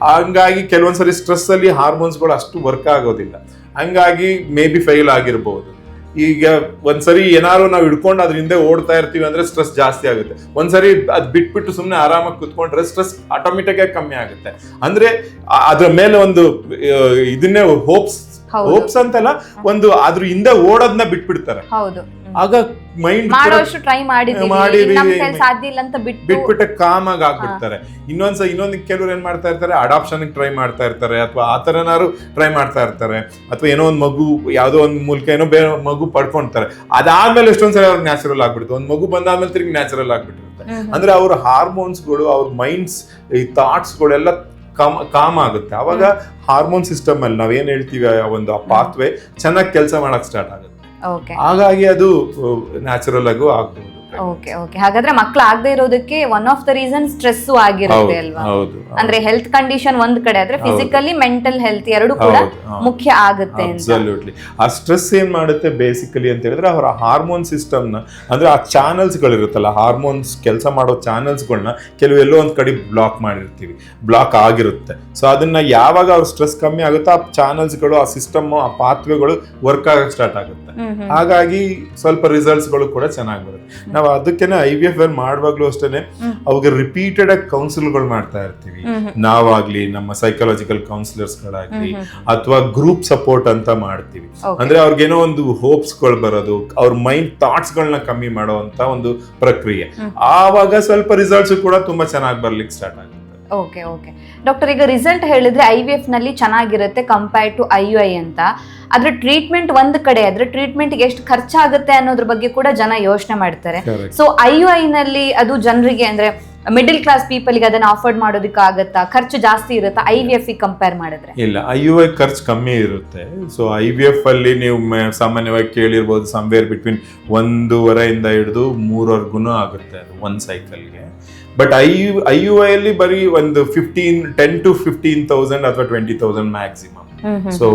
ಹಂಗಾಗಿ ಕೆಲವೊಂದ್ಸರಿ ಸ್ಟ್ರೆಸ್ ಅಲ್ಲಿ ಹಾರ್ಮೋನ್ಸ್ಗಳು ಅಷ್ಟು ವರ್ಕ್ ಆಗೋದಿಲ್ಲ. ಹಂಗಾಗಿ ಮೇ ಬಿ ಫೈಲ್ ಆಗಿರ್ಬೋದು. ಈಗ ಒಂದ್ಸರಿ ಏನಾರು ನಾವು ಹಿಡ್ಕೊಂಡು ಅದ್ರ ಹಿಂದೆ ಓಡ್ತಾ ಇರ್ತೀವಿ ಅಂದ್ರೆ ಸ್ಟ್ರೆಸ್ ಜಾಸ್ತಿ ಆಗುತ್ತೆ ಒಂದ್ಸರಿ ಅದ್ ಬಿಟ್ಬಿಟ್ಟು ಸುಮ್ಮನೆ ಆರಾಮಾಗಿ ಕುತ್ಕೊಂಡ್ರೆ ಸ್ಟ್ರೆಸ್ ಆಟೋಮೆಟಿಕ್ ಆಗಿ ಕಮ್ಮಿ ಆಗುತ್ತೆ ಅಂದ್ರೆ ಅದ್ರ ಮೇಲೆ ಒಂದು ಇದನ್ನೇ ಹೋಪ್ಸ್. ಹೋಪ್ಸ್ ಅಂತಲ್ಲ ಒಂದು ಅದ್ರ ಹಿಂದೆ ಓಡೋದನ್ನ ಬಿಟ್ಬಿಡ್ತಾರೆ ಹೌದು. ಆಗ ಮೈಂಡ್ ಮಾಡೋಷ್ಟು ಟ್ರೈ ಮಾಡಿದೀವಿ. ಸಾಧ್ಯ ಇಲ್ಲ ಅಂತ ಬಿಟ್ಟು ಬಿಟ್ಬಿಟ್ಟು ಕಾಮ್ ಆಗಿ ಆಗ್ಬಿಡ್ತಾರೆ. ಇನ್ನೊಂದ್ಸ ಇನ್ನೊಂದು ಕೆಲವ್ರು ಏನ್ ಮಾಡ್ತಾ ಇರ್ತಾರೆ? ಅಡಾಪ್ಷನ್ ಟ್ರೈ ಮಾಡ್ತಾ ಇರ್ತಾರೆ. ಅಥವಾ ಆ ಥರನಾರು ಟ್ರೈ ಮಾಡ್ತಾ ಇರ್ತಾರೆ. ಅಥವಾ ಏನೋ ಒಂದು ಮಗು ಯಾವುದೋ ಒಂದು ಮೂಲಕ ಏನೋ ಬೇರೆ ಮಗು ಪಡ್ಕೊಂತಾರೆ. ಅದಾದ್ಮೇಲೆ ಎಷ್ಟೊಂದ್ಸಲ ಅವ್ರಿಗೆ ನ್ಯಾಚುರಲ್ ಆಗ್ಬಿಡುತ್ತೆ ಒಂದು ಮಗು ಬಂದಾದ್ಮೇಲೆ ತಿರುಗಿ ನ್ಯಾಚುರಲ್ ಆಗ್ಬಿಟ್ಟಿರುತ್ತೆ. ಅಂದ್ರೆ ಅವ್ರ ಹಾರ್ಮೋನ್ಸ್ಗಳು ಅವ್ರ ಮೈಂಡ್ಸ್ ಈ ಥಾಟ್ಸ್ಗಳೆಲ್ಲ ಕಾಮ್ ಕಾಮ್ ಆಗುತ್ತೆ. ಅವಾಗ ಹಾರ್ಮೋನ್ ಸಿಸ್ಟಮ್ ಅಲ್ಲಿ ನಾವೇನ್ ಹೇಳ್ತೀವಿ ಆ ಒಂದು ಆ ಪಾತ್ವೆ ಚೆನ್ನಾಗಿ ಕೆಲಸ ಮಾಡಕ್ ಸ್ಟಾರ್ಟ್ ಆಗುತ್ತೆ. ಹಾಗಾಗಿ ಅದು ನ್ಯಾಚುರಲ್ ಆಗು ಆಗ್ಬಹುದು ಓಕೆ ಓಕೆ ಹಾಗಾದ್ರೆ ಮಕ್ಳು ಆಗದೆ ಇರೋದಕ್ಕೆ one of the reason stress ಆಗಿರುತ್ತೆ ಅಲ್ವಾ? ಹೌದು ಅಂದ್ರೆ ಹೆಲ್ತ್ ಕಂಡೀಷನ್ ಒಂದ್ ಕಡೆ ಆದ್ರೆ ಫಿಸಿಕಲಿ ಮೆಂಟಲ್ ಹೆಲ್ತ್ ಎರಡು ಕೂಡ. ಮುಖ್ಯ ಆಗುತ್ತೆ ಅಬ್ಸಲ್ಯೂಟ್ಲಿ ಆ ಸ್ಟ್ರೆಸ್ ಏನ್ ಮಾಡುತ್ತೆ ಬೇಸಿಕಲಿ ಅಂತ ಹೇಳಿದ್ರೆ ಅವರ ಹಾರ್ಮೋನ್ ಸಿಸ್ಟಮ್ನ ಅಂದ್ರೆ ಆ ಚಾನಲ್ಸ್ ಗಳಿರುತ್ತಲ್ಲ ಹಾರ್ಮೋನ್ಸ್ ಕೆಲಸ ಮಾಡೋ ಚಾನೆಲ್ಸ್ಗಳನ್ನ ಕೆಲವು ಎಲ್ಲೋ ಒಂದ್ ಕಡೆ ಬ್ಲಾಕ್ ಮಾಡಿರ್ತೀವಿ. ಬ್ಲಾಕ್ ಆಗಿರುತ್ತೆ. ಸೊ ಅದನ್ನ ಯಾವಾಗ ಅವ್ರ ಸ್ಟ್ರೆಸ್ ಕಮ್ಮಿ ಆಗುತ್ತೋ ಆ ಚಾನಲ್ಸ್ಗಳು ಆ ಸಿಸ್ಟಮ್ ಆ ಪಾತ್ವೆಗಳು ವರ್ಕ್ ಆಗಕ್ಕೆ ಸ್ಟಾರ್ಟ್ ಆಗುತ್ತೆ. ಹಾಗಾಗಿ ಸ್ವಲ್ಪ ರಿಸಲ್ಟ್ಸ್ಗಳು ಕೂಡ ಚೆನ್ನಾಗಿ ಬರುತ್ತೆ. ನಾವು ಅದಕ್ಕೇನೆ ಐ ವಿ ಎಫ್ ಎಲ್ ಮಾಡುವಾಗ್ಲೂ ಅಷ್ಟೇನೆ ಅವಾಗ ರಿಪೀಟೆಡ್ ಆಗಿ ಕೌನ್ಸಿಲ್ಗಳು ಮಾಡ್ತಾ ಇರ್ತೀವಿ. ನಾವಾಗ್ಲಿ ನಮ್ಮ ಸೈಕಾಲಜಿಕಲ್ ಕೌನ್ಸಿಲರ್ಸ್ ಗಳಾಗ್ಲಿ ಅಥವಾ ಗ್ರೂಪ್ ಸಪೋರ್ಟ್ ಅಂತ ಮಾಡ್ತೀವಿ. ಅಂದ್ರೆ ಅವ್ರಿಗೇನೋ ಒಂದು ಹೋಪ್ಸ್ಗಳು ಬರೋದು ಅವ್ರ ಮೈಂಡ್ ಥಾಟ್ಸ್ ಗಳನ್ನ ಕಮ್ಮಿ ಮಾಡುವಂತ ಒಂದು ಪ್ರಕ್ರಿಯೆ. ಆವಾಗ ಸ್ವಲ್ಪ ರಿಸಲ್ಟ್ಸ್ ಕೂಡ ತುಂಬಾ ಚೆನ್ನಾಗಿ ಬರ್ಲಿಕ್ಕೆ ಸ್ಟಾರ್ಟ್ ಆಗುತ್ತೆ. ಓಕೆ ಓಕೆ ಡಾಕ್ಟರ್ ಈಗ ರಿಸಲ್ಟ್ ಹೇಳಿದ್ರೆ ಐ ವಿ ಎಫ್ನಲ್ಲಿ ಚೆನ್ನಾಗಿರುತ್ತೆ compare to I U I ಅಂತ. ಆದ್ರೆ ಟ್ರೀಟ್ಮೆಂಟ್ ಒಂದ್ ಕಡೆ ಅದ್ರ ಟ್ರೀಟ್ಮೆಂಟ್ಗೆ ಎಷ್ಟು ಖರ್ಚಾಗುತ್ತೆ ಅನ್ನೋದ್ರ ಬಗ್ಗೆ ಕೂಡ ಜನ ಯೋಚನೆ ಮಾಡ್ತಾರೆ. ಸೊ ಐ ಯು ಐ ನಲ್ಲಿ ಅದು ಜನರಿಗೆ ಅಂದ್ರೆ ಮಿಡಿಲ್ ಕ್ಲಾಸ್ ಪೀಪಲ್ಗೆ ಅದನ್ನ ಅಫೋರ್ಡ್ ಮಾಡೋದಕ್ಕೆ ಆಗುತ್ತಾ? ಖರ್ಚು ಜಾಸ್ತಿ ಇರುತ್ತಾ? ಐ ವಿ ಎಫ್ ಕಂಪೇರ್ ಮಾಡಿದ್ರೆ? ಇಲ್ಲ ಐ ಯು ಐ ಖರ್ಚು ಕಮ್ಮಿ ಇರುತ್ತೆ. ಸೊ ಐ ವಿ ಎಫ್ ಅಲ್ಲಿ ನೀವು ಸಾಮಾನ್ಯವಾಗಿ ಕೇಳಿರ್ಬೋದು ಸಮ್ವೇರ್ ಬಿಟ್ವೀನ್ ಒಂದೂವರೆಯಿಂದ ಹಿಡಿದು ಮೂರವರೆಗೂ ಆಗುತ್ತೆ ಅದು ಒಂದು ಸೈಕಲ್ಗೆ but I U I U I ಅಲ್ಲಿ ಬರೀ ಒಂದು fifteen ten to fifteen thousand ಅಥವಾ ಟ್ವೆಂಟಿ ತೌಸಂಡ್ ಮ್ಯಾಕ್ಸಿಮಮ್ ಸೊ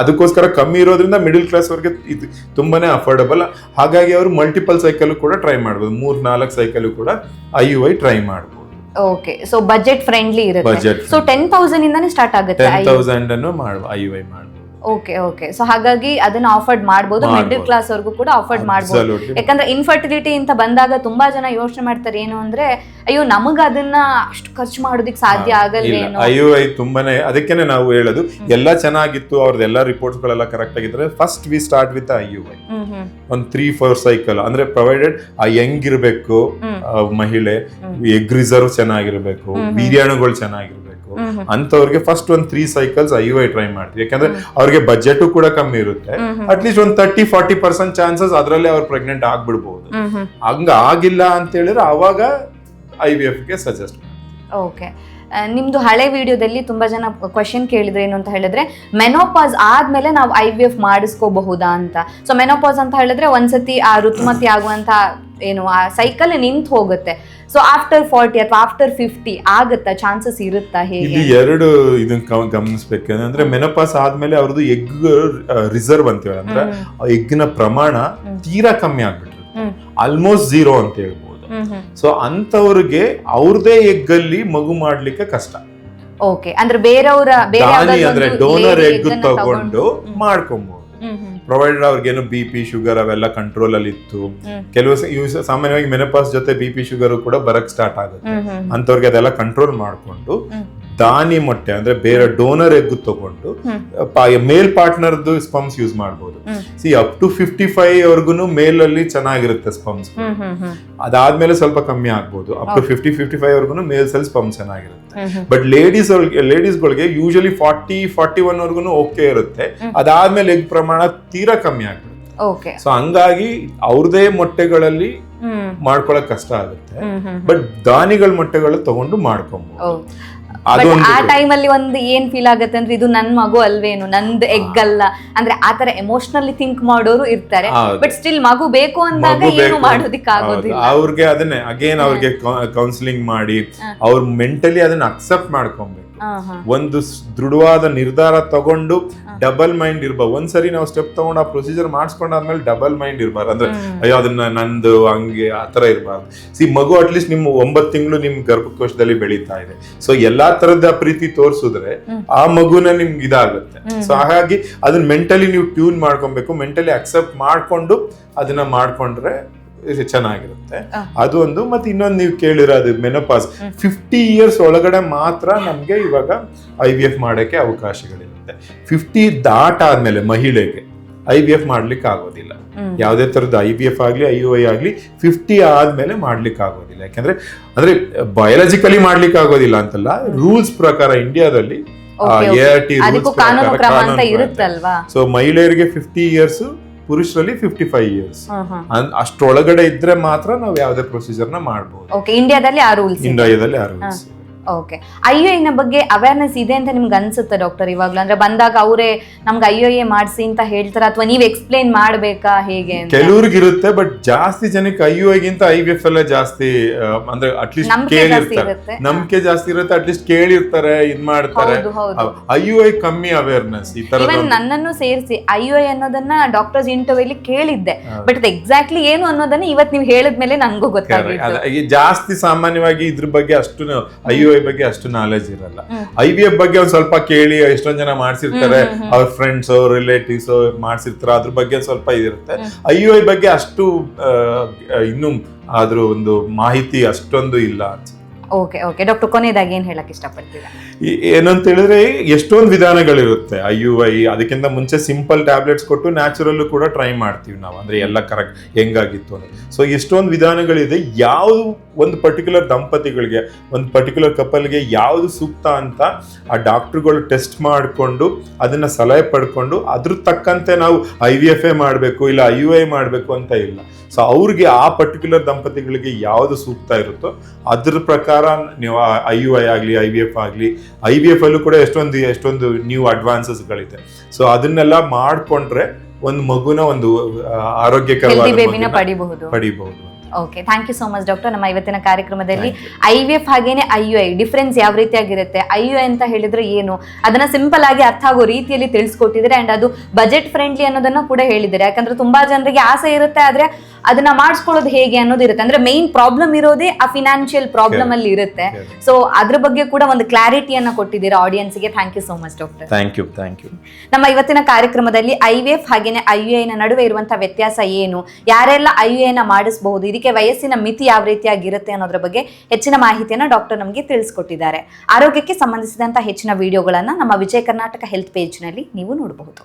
ಅದಕ್ಕೋಸ್ಕರ ಕಮ್ಮಿ ಇರೋದ್ರಿಂದ ಮಿಡಲ್ ಕ್ಲಾಸ್ ಅವ್ರಿಗೆ ಇದು ತುಂಬಾನೇ ಅಫೋರ್ಡಬಲ್ ಹಾಗಾಗಿ ಅವರು ಮಲ್ಟಿಪಲ್ ಸೈಕಲ್ ಕೂಡ ಟ್ರೈ ಮಾಡ್ಬೋದು. ಮೂರ್ ನಾಲ್ಕು ಸೈಕಲ್ ಕೂಡ ಐ ಯು ಐ ಟ್ರೈ ಮಾಡ್ಬೋದು. ಓಕೆ ಸೊ ಬಜೆಟ್ ಫ್ರೆಂಡ್ಲಿ ಇರುತ್ತೆ. ಸೊ ಟೆನ್ ತೌಸಂಡ್ ಇಂದಾನೇ ಸ್ಟಾರ್ಟ್ ಆಗುತ್ತೆ ಟೆನ್ ತೌಸಂಡ್ ಅನ್ನು ಮಾಡುವ ಐ ಯು ಐ ಮಾಡ್ಬೋದು. ಓಕೆ ಓಕೆ ಸೊ ಹಾಗಾಗಿ ಅದನ್ನ ಆಫರ್ಡ್ ಮಾಡಬಹುದು ಮಿಡಲ್ ಕ್ಲಾಸ್ ಅವ್ರಿಗೂ ಕೂಡ ಆಫರ್ಡ್ ಮಾಡಬಹುದು ಯಾಕಂದ್ರೆ ಇನ್ಫರ್ಟಿಲಿಟಿ ಅಂತ ಬಂದಾಗ ತುಂಬಾ ಜನ ಯೋಚನೆ ಮಾಡ್ತಾರೆ ಏನು ಅಂದ್ರೆ ಅಯ್ಯೋ ನಮಗ ಅದನ್ನ ಅಷ್ಟು ಖರ್ಚು ಮಾಡೋದಕ್ಕೆ ಸಾಧ್ಯ ಆಗಲ್ಲ ಅಯ್ಯೋ ತುಂಬಾನೇ ಅದಕ್ಕೇನೆ ನಾವು ಹೇಳೋದು. ಎಲ್ಲ ಚೆನ್ನಾಗಿತ್ತು ಅವ್ರದ್ದೆಲ್ಲ ರಿಪೋರ್ಟ್ಸ್ ಗಳೆಲ್ಲ ಕರೆಕ್ಟ್ ಆಗಿದ್ರೆ first we start with I U I hmm hmm. ಒಂದು ತ್ರೀ ಫೋರ್ ಸೈಕಲ್ ಅಂದ್ರೆ ಪ್ರೊವೈಡೆಡ್ ಆ ಯಂಗ್ ಇರಬೇಕು ಮಹಿಳೆ ಎಗ್ ರಿಸರ್ವ್ ಚೆನ್ನಾಗಿರ್ಬೇಕು ಬಿರಿಯಾನಿಗಳು ಚೆನ್ನಾಗಿರ್ಬೇಕು. ಅಂತವ್ರಿಗೆ ಫಸ್ಟ್ ಒಂದ್ ತ್ರೀ ಸೈಕಲ್ಸ್ ಐ ಟ್ರೈ ಮಾಡ್ತೀವಿ. ಯಾಕಂದ್ರೆ ಅವ್ರಿಗೆ ಬಜೆಟ್ ಕೂಡ ಕಮ್ಮಿ ಇರುತ್ತೆ. ಅಟ್ಲೀಸ್ಟ್ ಒಂದ್ ತರ್ಟಿ ಫಾರ್ಟಿ ಪರ್ಸೆಂಟ್ ಚಾನ್ಸಸ್ ಅದರಲ್ಲೇ ಅವ್ರು ಪ್ರೆಗ್ನೆಂಟ್ ಆಗ್ಬಿಡ್ಬಹುದು ಹಂಗ ಆಗಿಲ್ಲ ಅಂತ ಹೇಳಿದ್ರೆ ಅವಾಗ ಐ ವಿ ಎಫ್ಗೆ ಸಜೆಸ್ಟ್ ಓಕೆ ನಿಮ್ದು ಹಳೆ ವಿಡಿಯೋದಲ್ಲಿ ತುಂಬಾ ಜನ ಕ್ವಶನ್ ಕೇಳಿದ್ರೆ ಏನು ಅಂತ ಹೇಳಿದ್ರೆ ಮೆನೋಪಾಸ್ ಆದ್ಮೇಲೆ ನಾವು ಐ ವಿ ಎಫ್ ಮಾಡಿಸ್ಕೋಬಹುದಾ ಅಂತ. ಸೊ ಮೆನೋಪಾಸ್ ಅಂತ ಹೇಳಿದ್ರೆ ಒಂದ್ಸತಿ ಆ ಋತುಮತಿ ಆಗುವಂತ ಏನು ಆ ಸೈಕಲ್ ನಿಂತು ಹೋಗುತ್ತೆ. ಸೊ ಆಫ್ಟರ್ ಫಾರ್ಟಿ ಅಥವಾ ಆಫ್ಟರ್ ಫಿಫ್ಟಿ ಆಗುತ್ತಾ? ಚಾನ್ಸಸ್ ಇರುತ್ತಾ ಹೇಗೆ ಎರಡು ಇದನ್ನ ಗಮನಿಸ್ಬೇಕಂದ್ರೆ ಗಮನಿಸ್ಬೇಕು. ಅಂದ್ರೆ ಮೆನಪಾಸ್ ಆದ್ಮೇಲೆ ಅವ್ರದ್ದು ಎಗ್ ರಿಸರ್ವ್ ಅಂತೀವಿ ಅಂದ್ರೆ ಎಗ್ನ ಪ್ರಮಾಣ ತೀರಾ ಕಮ್ಮಿ ಆಗ್ಬಿಟ್ರೆ ಆಲ್ಮೋಸ್ಟ್ ಝೀರೋ ಅಂತ ಹೇಳ್ಬೋದು. ಸೊ ಅಂತವ್ರಿಗೆ ಅವ್ರದೇ ಎಗ್ಗಲ್ಲಿ ಮಗು ಮಾಡ್ಲಿಕ್ಕೆ ಕಷ್ಟ. ಓಕೆ ಅಂದ್ರೆ ಬೇರೆಯವರ ಅಂದ್ರೆ ಡೋನರ್ ಎಗ್ ತಗೊಂಡು ಮಾಡ್ಕೊಬಹುದು ಪ್ರೊವೈಡರ್ ಪ್ರೊವೈಡೆಡ್ ಅವ್ರಿಗೇನು ಬಿ ಪಿ ಶುಗರ್ ಅವೆಲ್ಲ ಕಂಟ್ರೋಲ್ ಅಲ್ಲಿ ಇತ್ತು. ಕೆಲವು ಸಾಮಾನ್ಯವಾಗಿ ಮೆನಪಾಸ್ ಜೊತೆ ಬಿ ಪಿ ಶುಗರ್ ಕೂಡ ಬರಕ್ ಸ್ಟಾರ್ಟ್ ಆಗುತ್ತೆ. ಅಂತವ್ರಿಗೆ ಅದೆಲ್ಲ ಕಂಟ್ರೋಲ್ ಮಾಡ್ಕೊಂಡು. ದಾನಿ ಮೊಟ್ಟೆ ಅಂದ್ರೆ ಬೇರೆ ಡೋನರ್ ಎಗ್ ತಗೊಂಡು. ಮೇಲ್ ಪಾರ್ಟ್ನರ್ದು ಸ್ಪಮ್ಸ್ ಯೂಸ್ ಮಾಡಬಹುದು. ಸಿ ಅಪ್ ಟು ಫಿಫ್ಟಿ ಫೈವ್ ಅವ್ರಿಗೂ ಮೇಲ್ ಅಲ್ಲಿ ಚೆನ್ನಾಗಿರುತ್ತೆ ಸ್ಪಮ್ಸ್ ಅದಾದ್ಮೇಲೆ ಸ್ವಲ್ಪ ಕಮ್ಮಿ ಆಗ್ಬೋದು. Up to fifty fifty five ವರ್ಗು ಮೇಲ್ಸ್ ಅಲ್ಲಿ ಸ್ಪಮ್ ಚೆನ್ನಾಗಿರುತ್ತೆ. ಬಟ್ ಲೇಡೀಸ್ ಗಳಿಗೆ ಯೂಶಲಿ ಫಾರ್ಟಿ ಫಾರ್ಟಿ ಒನ್ ವರ್ಗು ಓಕೆ ಇರುತ್ತೆ ಅದಾದ್ಮೇಲೆ ಎಗ್ ಪ್ರಮಾಣ ತೀರಾ ಕಮ್ಮಿ ಆಗ್ಬಿಡುತ್ತೆ. ಸೊ ಹಂಗಾಗಿ ಅವ್ರದೇ ಮೊಟ್ಟೆಗಳಲ್ಲಿ ಮಾಡ್ಕೊಳಕ್ ಕಷ್ಟ ಆಗುತ್ತೆ. ಬಟ್ ದಾನಿಗಳ ಮೊಟ್ಟೆಗಳು ತಗೊಂಡು ಮಾಡ್ಕೊಬಹುದು ಆ ಟೈಮ್ ಅಲ್ಲಿ ಒಂದು ಏನ್ ಫೀಲ್ ಆಗುತ್ತೆ ಅಂದ್ರೆ ಇದು ನನ್ ಮಗು ಅಲ್ವೇನು? ನಂದು ಎಗ್ ಅಲ್ಲ. ಅಂದ್ರೆ ಆತರ ಎಮೋಷನಲಿ ಥಿಂಕ್ ಮಾಡೋರು ಇರ್ತಾರೆ. ಬಟ್ ಸ್ಟಿಲ್ ಮಗು ಬೇಕು ಅಂದಾಗ ಏನು ಬೇಕು. ಮಾಡೋದಿಕ್ ಆಗೋದಿಲ್ಲ. ಅವ್ರಿಗೆ ಅದನ್ನೇ. ಅಗೇನ್ ಅವ್ರಿಗೆ ಕೌನ್ಸಿಲಿಂಗ್ ಮಾಡಿ ಅವ್ರು ಮೆಂಟಲಿ ಅದನ್ನ ಅಕ್ಸೆಪ್ಟ್ ಮಾಡ್ಕೊಬೇಕು. ಒಂದು ದೃಢವಾದ ನಿರ್ಧಾರ ತಗೊಂಡು ಡಬಲ್ ಮೈಂಡ್ ಇರ್ಬಾರ್ದು. ಒಂದ್ಸರಿ ನಾವು ಸ್ಟೆಪ್ ತಗೊಂಡು ಆ ಪ್ರೊಸೀಜರ್ ಮಾಡಿಸ್ಕೊಂಡಾದ್ಮೇಲೆ ಡಬಲ್ ಮೈಂಡ್ ಇರ್ಬಾರ್ದು. ಅಂದ್ರೆ ಅಯ್ಯೋ ಅದನ್ನ ನಂದು ಹಂಗೆ ತರ ಇರ್ಬಾರ್ದು. ಸಿ ಮಗು ಅಟ್ಲೀಸ್ಟ್ ನಿಮ್ಮ ಒಂಬತ್ತು ತಿಂಗಳು ನಿಮ್ ಗರ್ಭಕೋಶದಲ್ಲಿ ಬೆಳೀತಾ ಇದೆ. ಸೊ ಎಲ್ಲಾ ತರದ ಪ್ರೀತಿ ತೋರಿಸಿದ್ರೆ ಆ ಮಗುನ ನಿಮ್ಗೆ ಇದಾಗುತ್ತೆ. ಸೊ ಹಾಗಾಗಿ ಅದನ್ನ ಮೆಂಟಲಿ ನೀವು ಟ್ಯೂನ್ ಮಾಡ್ಕೊಬೇಕು. ಮೆಂಟಲಿ ಅಕ್ಸೆಪ್ಟ್ ಮಾಡ್ಕೊಂಡು ಅದನ್ನ ಮಾಡ್ಕೊಂಡ್ರೆ ಚೆನ್ನಾಗಿರುತ್ತೆ. ಅದು ಒಂದು ಮತ್ತೆ ಇನ್ನೊಂದು ನೀವು ಕೇಳಿರೋದು ಮೆನೋಪಾಸ್ ಫಿಫ್ಟಿ ಇಯರ್ಸ್ ಒಳಗಡೆ ಮಾತ್ರ ನಮ್ಗೆ ಇವಾಗ ಐ ವಿ ಎಫ್ ಮಾಡೋಕ್ಕೆ ಅವಕಾಶಗಳಿರುತ್ತೆ. ಫಿಫ್ಟಿ ದಾಟಾದ್ಮೇಲೆ ಮಹಿಳೆಗೆ ಐ ವಿ ಎಫ್ ಮಾಡ್ಲಿಕ್ಕೆ ಆಗೋದಿಲ್ಲ. ಯಾವುದೇ ತರದ ಐ ಬಿ ಎಫ್ ಆಗ್ಲಿ ಐ ಯು ಐ ಆಗ್ಲಿ ಫಿಫ್ಟಿ ಆದ್ಮೇಲೆ ಮಾಡ್ಲಿಕ್ಕೆ ಆಗೋದಿಲ್ಲ. ಯಾಕಂದ್ರೆ ಅಂದ್ರೆ ಬಯಾಲಜಿಕಲಿ ಮಾಡ್ಲಿಕ್ಕೆ ಆಗೋದಿಲ್ಲ ಅಂತಲ್ಲ ರೂಲ್ಸ್ ಪ್ರಕಾರ ಇಂಡಿಯಾದಲ್ಲಿ ಎ ಆರ್ ಟಿ. ಇರುತ್ತಲ್ವಾ? ಸೊ ಮಹಿಳೆಯರಿಗೆ ಫಿಫ್ಟಿ ಇಯರ್ಸ್ ಪುರುಷರಲ್ಲಿ ಫಿಫ್ಟಿ ಫೈವ್ ಇಯರ್ಸ್ ಅಷ್ಟೊಳಗಡೆ ಇದ್ರೆ ಮಾತ್ರ ನಾವು ಯಾವುದೇ ಪ್ರೊಸೀಜರ್ನ ಮಾಡಬಹುದು ಓಕೆ ಇಂಡಿಯಾದಲ್ಲಿ ಆ ರೂಲ್ಸ್ ಇಂಡಿಯಾದಲ್ಲಿ ಆ ರೂಲ್ಸ್ ಓಕೆ ಐ ನ ಬಗ್ಗೆ ಅವೇರ್ನೆಸ್ ಇದೆ ಅಂತ ನಿಮ್ಗೆ ಅನ್ಸುತ್ತೆ ಡಾಕ್ಟರ್ ಇವಾಗ್ಲೂ ಅಂದ್ರೆ ಬಂದಾಗ ಅವರೇ ನಮ್ಗೆ ಐ ಎ ಮಾಡಿಸಿ ಅಂತ ಹೇಳ್ತಾರ? ಅಥವಾ ನೀವ್ ಎಕ್ಸ್ಪ್ಲೈನ್ ಮಾಡ್ಬೇಕಾ? ಹೇಗೆ ಕೆಲವ್ರಿಗೆ ಇರುತ್ತೆ ಬಟ್ ಜಾಸ್ತಿ ಜನಕ್ಕೆ ಐ ಯು ಐಗಿಂತ ಐ ವಿ ಎಫ್ ಎಲ್ಲ ಜಾಸ್ತಿ ಅಂದ್ರೆ ಅಟ್ಲೀಸ್ಟ್ ಕೇಳಿರ್ತಾರೆ. ಇರುತ್ತೆ. ನಂಬಿಕೆ ಜಾಸ್ತಿ ಇರುತ್ತೆ ಅಟ್ಲೀಸ್ಟ್ ಕೇಳಿರ್ತಾರೆ ಇದ್ ಮಾಡ್ತಾರೆ. ಐ ಯು ಐ ಕಮ್ಮಿ ಅವೇರ್ನೆಸ್ ಈ ತರ ನನ್ನನ್ನು ಸೇರಿಸಿ ಐ ಯು ಐ ಅನ್ನೋದನ್ನ ಡಾಕ್ಟರ್ಸ್ ಇಂಟರ್ವ್ಯೂಲಿ ಕೇಳಿದ್ದೆ. ಬಟ್ ಎಕ್ಸಾಕ್ಟ್ಲಿ ಏನು ಅನ್ನೋದನ್ನ ಇವತ್ ನೀವು ಹೇಳಿದ್ಮೇಲೆ ನನಗೂ ಗೊತ್ತಾಗ ಜಾಸ್ತಿ ಸಾಮಾನ್ಯವಾಗಿ ಇದ್ರ ಬಗ್ಗೆ ಅಷ್ಟು ಐ ಯು ಐ ಬಗ್ಗೆ ಅಷ್ಟು ನಾಲೆಜ್ ಇರಲ್ಲ. ಐ ವಿ ಎಫ್ ಬಗ್ಗೆ ಒಂದ್ ಸ್ವಲ್ಪ ಕೇಳಿ ಎಷ್ಟೊಂದ್ ಜನ ಮಾಡ್ಸಿರ್ತಾರೆ ಅವ್ರ ಫ್ರೆಂಡ್ಸ್ ರಿಲೇಟಿವ್ಸ್ ಮಾಡ್ಸಿರ್ತಾರೆ ಅದ್ರ ಬಗ್ಗೆ ಸ್ವಲ್ಪ ಇದಿರುತ್ತೆ ಐ ಯು ಐ ಬಗ್ಗೆ ಅಷ್ಟು ಇನ್ನು ಆದ್ರೂ ಒಂದು ಮಾಹಿತಿ ಅಷ್ಟೊಂದು ಇಲ್ಲ ಅನ್ಸುತ್ತೆ ಓಕೆ ಓಕೆ ಡಾಕ್ಟರ್ ಕೊನೆಯದಾಗಿ ಏನು ಹೇಳಕ್ ಇಷ್ಟಪಡ್ತೀರಾ? ಏನಂತ ಹೇಳಿದ್ರೆ ಎಷ್ಟೊಂದು ವಿಧಾನಗಳಿರುತ್ತೆ, ಐ ಯು ಐ, ಅದಕ್ಕಿಂತ ಮುಂಚೆ ಸಿಂಪಲ್ ಟ್ಯಾಬ್ಲೆಟ್ಸ್ ಕೊಟ್ಟು ನ್ಯಾಚುರಲ್ ಕೂಡ ಟ್ರೈ ಮಾಡ್ತೀವಿ ನಾವು. ಅಂದ್ರೆ ಎಲ್ಲ ಕರೆಕ್ಟ್ ಹೆಂಗಾಗಿತ್ತು ಅಂತ. ಸೊ ಎಷ್ಟೊಂದು ವಿಧಾನಗಳಿದೆ ಯಾವ ಒಂದು ಪರ್ಟಿಕ್ಯುಲರ್ ದಂಪತಿಗಳಿಗೆ, ಒಂದು ಪರ್ಟಿಕ್ಯುಲರ್ ಕಪಲ್ಗೆ ಯಾವುದು ಸೂಕ್ತ ಅಂತ ಆ ಡಾಕ್ಟ್ರುಗಳು ಟೆಸ್ಟ್ ಮಾಡಿಕೊಂಡು, ಅದನ್ನ ಸಲಹೆ ಪಡ್ಕೊಂಡು, ಅದ್ರ ತಕ್ಕಂತೆ ನಾವು ಐ ವಿ ಎಫ್ ಎ ಮಾಡಬೇಕು, ಇಲ್ಲ ಐ ಯು ಐ ಮಾಡಬೇಕು ಅಂತ ಇಲ್ಲ. ಸೊ ಅವ್ರಿಗೆ ಆ ಪರ್ಟಿಕ್ಯುಲರ್ ದಂಪತಿಗಳಿಗೆ ಯಾವುದು ಸೂಕ್ತ ಇರುತ್ತೋ ಅದ್ರ ಪ್ರಕಾರ ನೀವು ಐ ಯು ಐ ಆಗಲಿ ಐ ವಿ ಎಫ್ ಆಗಲಿ ಐ ವಿ ಎಫ್ ಅಲ್ಲೂ ಕೂಡ ಎಷ್ಟೊಂದು ಎಷ್ಟೊಂದು ನ್ಯೂ ಅಡ್ವಾನ್ಸಸ್ಗಳಿದೆ ಸೊ ಅದನ್ನೆಲ್ಲ ಮಾಡ್ಕೊಂಡ್ರೆ ಒಂದು ಮಗುನ ಒಂದು ಆರೋಗ್ಯಕರವಾದ ಪಡಿಬಹುದು. Okay thank you so much doctor ನಮ್ಮ ಇವತ್ತಿನ ಕಾರ್ಯಕ್ರಮದಲ್ಲಿ ಐ ವಿ ಎಫ್ ಹಾಗೇನೆ ಐ ಯು ಐ ಡಿಫ್ರೆನ್ಸ್ ಯಾವ ರೀತಿಯಾಗಿರುತ್ತೆ ಐ ಯು ಐ ಅಂತ ಹೇಳಿದ್ರೆ ಏನು ಅದನ್ನ ಸಿಂಪಲ್ ಆಗಿ ಅರ್ಥ ಆಗೋ ರೀತಿಯಲ್ಲಿ ತಿಳಿಸ್ಕೊಟ್ಟಿದ್ರೆ ಅಂಡ್ ಅದು ಬಜೆಟ್ ಫ್ರೆಂಡ್ಲಿ ಅನ್ನೋದನ್ನ ಕೂಡ ಹೇಳಿದ್ದಾರೆ. ಯಾಕಂದ್ರೆ ತುಂಬಾ ಜನರಿಗೆ ಆಸೆ ಇರುತ್ತೆ ಆದ್ರೆ ಅದನ್ನ ಮಾಡಿಸ್ಕೊಳ್ಳೋದು ಹೇಗೆ ಅನ್ನೋದು ಇರುತ್ತೆ. ಅಂದ್ರೆ ಮೈನ್ ಪ್ರಾಬ್ಲಮ್ ಇರೋದೇ ಆ ಫಿನಾನ್ಷಿಯಲ್ ಪ್ರಾಬ್ಲಮ್ ಅಲ್ಲಿ ಇರುತ್ತೆ. ಸೊ ಅದ್ರ ಬಗ್ಗೆ ಕೂಡ ಒಂದು ಕ್ಲಾರಿಟಿಯನ್ನ ಕೊಟ್ಟಿದ್ದೀರಾ ಆಡಿಯನ್ಸ್ಗೆ thank you so much doctor thank you thank you ನಮ್ಮ ಇವತ್ತಿನ ಕಾರ್ಯಕ್ರಮದಲ್ಲಿ ಐ ವಿ ಎಫ್ ಹಾಗೇನೆ ಐ ಯು ಐನ ನಡುವೆ ಇರುವಂತಹ ವ್ಯತ್ಯಾಸ ಏನು ಯಾರೆಲ್ಲ ಐ ಯು ಐನ ಮಾಡಿಸಬಹುದು ಇದಕ್ಕೆ ವಯಸ್ಸಿನ ಮಿತಿ ಯಾವ ರೀತಿಯಾಗಿರುತ್ತೆ ಅನ್ನೋದ್ರ ಬಗ್ಗೆ ಹೆಚ್ಚಿನ ಮಾಹಿತಿಯನ್ನ ಡಾಕ್ಟರ್ ನಮಗೆ ತಿಳಿಸ್ಕೊಟ್ಟಿದ್ದಾರೆ. ಆರೋಗ್ಯಕ್ಕೆ ಸಂಬಂಧಿಸಿದಂತಹ ಹೆಚ್ಚಿನ ವಿಡಿಯೋಗಳನ್ನು ನಮ್ಮ ವಿಜಯ ಕರ್ನಾಟಕ ಹೆಲ್ತ್ ಪೇಜ್ನಲ್ಲಿ ನೀವು ನೋಡಬಹುದು.